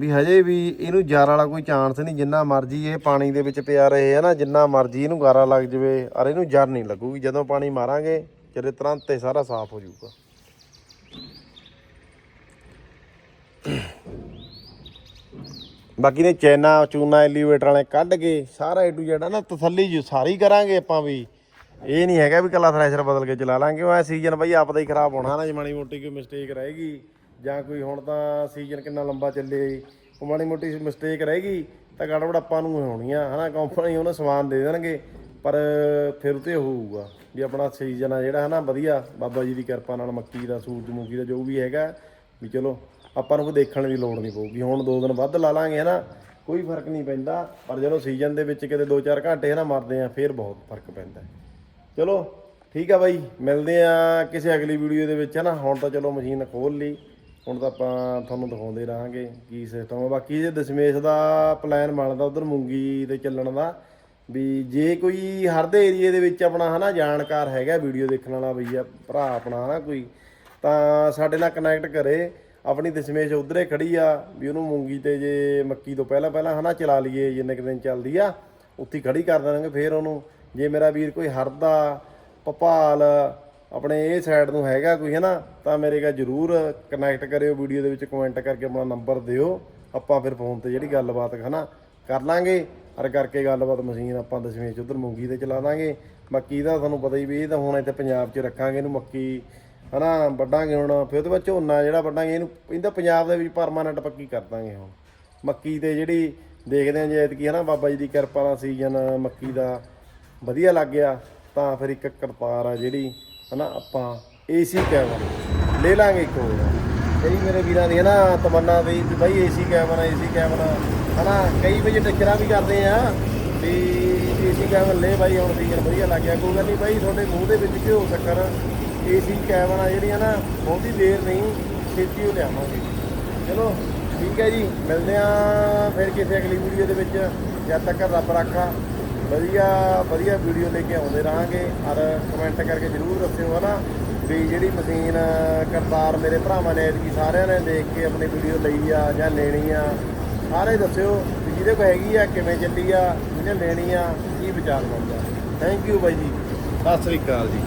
ਵੀ ਹਜੇ ਵੀ ਇਹਨੂੰ ਜਰ ਵਾਲਾ ਕੋਈ ਚਾਂਸ ਨਹੀਂ, ਜਿੰਨਾ ਮਰਜ਼ੀ ਇਹ ਪਾਣੀ ਦੇ ਵਿੱਚ ਪਿਆ ਰਹੇ ਹੈ ਨਾ, ਜਿੰਨਾ ਮਰਜ਼ੀ ਇਹਨੂੰ ਗਾਰਾ ਲੱਗ ਜਵੇ ਔਰ ਇਹਨੂੰ ਜਰ ਨਹੀਂ ਲੱਗੂਗੀ। ਜਦੋਂ ਪਾਣੀ ਮਾਰਾਂਗੇ ਚਰੇ ਤੁਰੰਤ ਇਹ ਸਾਰਾ ਸਾਫ਼ ਹੋ ਜਾਊਗਾ। ਬਾਕੀ ਨੇ ਚੈਨਾ, ਚੂਨਾ ਐਲੀਵੇਟਰ ਵਾਲੇ ਕੱਢ ਕੇ ਸਾਰਾ ਏ ਟੂ ਜ਼ੈਡ ਨਾ ਤਸੱਲੀ ਜੀ ਸਾਰੀ ਕਰਾਂਗੇ ਆਪਾਂ ਵੀ। ਇਹ ਨਹੀਂ ਹੈਗਾ ਵੀ ਕੱਲਾ ਥ੍ਰੈਸ਼ਰ ਬਦਲ ਕੇ ਚਲਾ ਲਾਂਗੇ, ਉਹ ਸੀਜ਼ਨ ਬਈ ਆਪਦਾ ਹੀ ਖਰਾਬ ਹੋਣਾ ਨਾ ਜੇ ਮੋਟੀ ਕੋਈ ਮਿਸਟੇਕ ਰਹੇਗੀ ਜਾਂ ਕੋਈ ਹੁਣ ਤਾਂ ਸੀਜ਼ਨ ਕਿੰਨਾ ਲੰਬਾ ਚੱਲੇ ਉਹ ਮਾੜੀ ਮੋਟੀ ਮਿਸਟੇਕ ਰਹੇਗੀ ਤਾਂ ਗੜਬੜ ਆਪਾਂ ਨੂੰ ਹੋਣੀ ਆ, ਹਨਾ ਕੰਪਨੀ ਉਹਨੂੰ ਸਮਾਨ ਦੇ ਦੇਣਗੇ, ਪਰ ਫਿਰ ਤੇ ਹੋਊਗਾ, ਵੀ ਆਪਣਾ ਸੀਜ਼ਨ ਆ ਜਿਹੜਾ, ਹਨਾ, ਵਧੀਆ, ਬਾਬਾ ਜੀ ਦੀ ਕਿਰਪਾ ਨਾਲ ਮੱਕੀ ਦਾ ਸੂਰਜਮੁਖੀ ਦਾ ਜੋ ਵੀ ਹੈਗਾ, ਵੀ ਚਲੋ, ਆਪਾਂ ਨੂੰ ਕੋਈ ਦੇਖਣ ਦੀ ਲੋੜ ਨਹੀਂ ਪਊਗੀ, ਹੁਣ ਦੋ ਦਿਨ ਵੱਧ ਲਾ ਲਾਂਗੇ, ਹਨਾ, ਕੋਈ ਫ਼ਰਕ ਨਹੀਂ ਪੈਂਦਾ, ਪਰ ਜਦੋਂ ਸੀਜ਼ਨ ਦੇ ਵਿੱਚ ਕਿਤੇ 2-4 ਘੰਟੇ, ਹਨਾ, ਮਰਦੇ ਆ, ਫਿਰ ਬਹੁਤ ਫ਼ਰਕ ਪੈਂਦਾ। ਚਲੋ, ਠੀਕ ਆ ਬਾਈ, ਮਿਲਦੇ ਆ ਕਿਸੇ ਅਗਲੀ ਵੀਡੀਓ ਦੇ ਵਿੱਚ, ਹਨਾ, ਹੁਣ ਤਾਂ ਚਲੋ ਮਸ਼ੀਨ ਖੋਲ ਲਈ। ਹੁਣ ਤਾਂ ਆਪਾਂ ਤੁਹਾਨੂੰ ਦਿਖਾਉਂਦੇ ਰਹਾਂਗੇ ਕੀ ਸਿਸਟਮ ਆ। ਬਾਕੀ ਜੇ ਦਸ਼ਮੇਸ਼ ਦਾ ਪਲਾਨ ਬਣਦਾ ਉਧਰ ਮੂੰਗੀ ਤੇ ਚੱਲਣ ਦਾ, ਵੀ ਜੇ ਕੋਈ ਹਰ ਦੇ ਏਰੀਏ ਦੇ ਵਿੱਚ ਆਪਣਾ ਹਨਾ ਜਾਣਕਾਰ ਹੈਗਾ ਵੀਡੀਓ ਦੇਖਣ ਵਾਲਾ ਬਈ ਆ, ਭਰਾ ਆਪਣਾ ਹਨਾ ਕੋਈ, ਤਾਂ ਸਾਡੇ ਨਾਲ ਕਨੈਕਟ ਕਰੇ। ਆਪਣੀ ਦਸ਼ਮੇਸ਼ ਉਧਰੇ ਖੜੀ ਆ, ਵੀ ਉਹਨੂੰ ਮੂੰਗੀ ਤੇ ਜੇ ਮੱਕੀ ਤੋਂ ਪਹਿਲਾਂ ਪਹਿਲਾਂ ਹਨਾ ਚਲਾ ਲਈਏ, ਜਿੰਨੇ ਕੁ ਦਿਨ ਚੱਲਦੀ ਆ, ਉੱਥੇ ਹੀ ਖੜੀ ਕਰ ਦੇਣਗੇ ਫੇਰ ਉਹਨੂੰ। ਜੇ ਮੇਰਾ ਵੀਰ ਕੋਈ ਹਰਦਾ, ਭਪਾਲ ਆਪਣੇ ਇਹ ਸਾਈਡ ਨੂੰ ਹੈਗਾ ਕੋਈ ਹੈ ਨਾ ਤਾਂ ਮੇਰੇ ਨਾਲ ਜਰੂਰ ਕਨੈਕਟ ਕਰਿਓ ਵੀਡੀਓ ਦੇ ਵਿੱਚ ਕਮੈਂਟ ਕਰਕੇ ਆਪਣਾ ਨੰਬਰ ਦਿਓ। ਆਪਾਂ ਫਿਰ ਫੋਨ ਤੇ ਜਿਹੜੀ ਗੱਲਬਾਤ ਹੈ ਨਾ ਕਰ ਲਾਂਗੇ। ਅਰ ਕਰਕੇ ਗੱਲਬਾਤ ਮਸ਼ੀਨ ਆਪਾਂ ਦਸਵੇਂ ਚ ਉਧਰ ਮੂੰਗੀ ਤੇ ਚਲਾ ਦਾਂਗੇ। ਬਾਕੀ ਇਹਦਾ ਤੁਹਾਨੂੰ ਪਤਾ ਹੀ ਵੀ ਇਹ ਤਾਂ ਹੁਣ ਇੱਥੇ ਪੰਜਾਬ 'ਚ ਰੱਖਾਂਗੇ ਇਹਨੂੰ ਮੱਕੀ, ਹਨਾ, ਵੱਢਾਂਗੇ ਹੁਣ। ਫਿਰ ਉਹਦੇ ਬਾਅਦ ਝੋਨਾ ਜਿਹੜਾ ਵੱਢਾਂਗੇ ਇਹਨੂੰ ਇਹਦਾ ਪੰਜਾਬ ਦੇ ਵਿੱਚ ਪਰਮਾਨੈਂਟ ਪੱਕੀ ਕਰ ਦਾਂਗੇ ਹੁਣ। ਮੱਕੀ ਤੇ ਜਿਹੜੀ ਦੇਖਦੇ ਆਂ ਜੇ ਐਤਕੀ, ਹਨਾ, ਬਾਬਾ ਜੀ ਦੀ ਕਿਰਪਾ ਨਾਲ ਸੀਜ਼ਨ ਮੱਕੀ ਦਾ ਵਧੀਆ ਲੱਗ ਗਿਆ। ਤਾਂ ਫਿਰ ਇੱਕ ਕਰਤਾਰ ਆ ਜਿਹੜੀ ਹਨਾ, ਆਪਾਂ ਏਸੀ ਕੈਮਰਾ ਲੈ ਲਾਂਗੇ ਇੱਕ ਹੋਰ। ਕਈ ਮੇਰੇ ਵੀਰਾਂ ਦੀ ਹਨਾ ਤਮੰਨਾ ਦੀ ਵੀ ਬਾਈ ਏਸੀ ਕੈਮਰਾ ਏਸੀ ਕੈਮਰਾ ਹਨਾ, ਕਈ ਵਜੇ ਟੱਕਰਾਂ ਵੀ ਕਰਦੇ ਆ ਵੀ ਏਸੀ ਕੈਮਰਾ ਲੈ ਬਾਈ, ਹੁਣ ਸੀਜ਼ਨ ਵਧੀਆ ਲੱਗ ਗਿਆ। ਕੋਈ ਗੱਲ ਨਹੀਂ ਬਾਈ, ਤੁਹਾਡੇ ਮੂੰਹ ਦੇ ਵਿੱਚ ਘਿਓ ਸ਼ੱਕਰ ਏਸੀ ਕੈਮਰਾ ਜਿਹੜੀਆਂ ਨਾ, ਬਹੁਤੀ ਦੇਰ ਨਹੀਂ ਛੇਤੀ ਉਹ ਲਿਆਵਾਂਗੇ। ਚਲੋ, ਠੀਕ ਹੈ ਜੀ, ਮਿਲਦੇ ਆ ਫਿਰ ਕਿਸੇ ਅਗਲੀ ਵੀਡੀਓ ਦੇ ਵਿੱਚ। ਜਦ ਤੱਕ ਰੱਬ ਰਾਖਾ। ਵਧੀਆ ਵਧੀਆ ਵੀਡੀਓ ਲੈ ਕੇ ਆਉਂਦੇ ਰਹਾਂਗੇ। ਔਰ ਕਮੈਂਟ ਕਰਕੇ ਜਰੂਰ ਦੱਸਿਓ ਹਨਾ, ਵੀ ਜਿਹੜੀ ਮਸ਼ੀਨ, ਕਰਤਾਰ ਮੇਰੇ ਭਰਾਵਾਂ ਨੇ ਐਤਕੀ ਸਾਰਿਆਂ ਨੇ ਦੇਖ ਕੇ ਆਪਣੀ ਵੀਡੀਓ ਲਈ ਆ ਜਾਂ ਲੈਣੀ ਆ, ਸਾਰੇ ਦੱਸਿਓ ਵੀ ਜਿਹਦੇ ਕੋਲ ਹੈਗੀ ਆ, ਕਿਵੇਂ ਚੱਲੀ ਆ, ਜਿਹਨੇ ਲੈਣੀ ਆ, ਕੀ ਵਿਚਾਰ ਬਣਦਾ। ਥੈਂਕ ਯੂ ਬਾਈ ਜੀ। ਸਤਿ ਸ੍ਰੀ ਅਕਾਲ ਜੀ।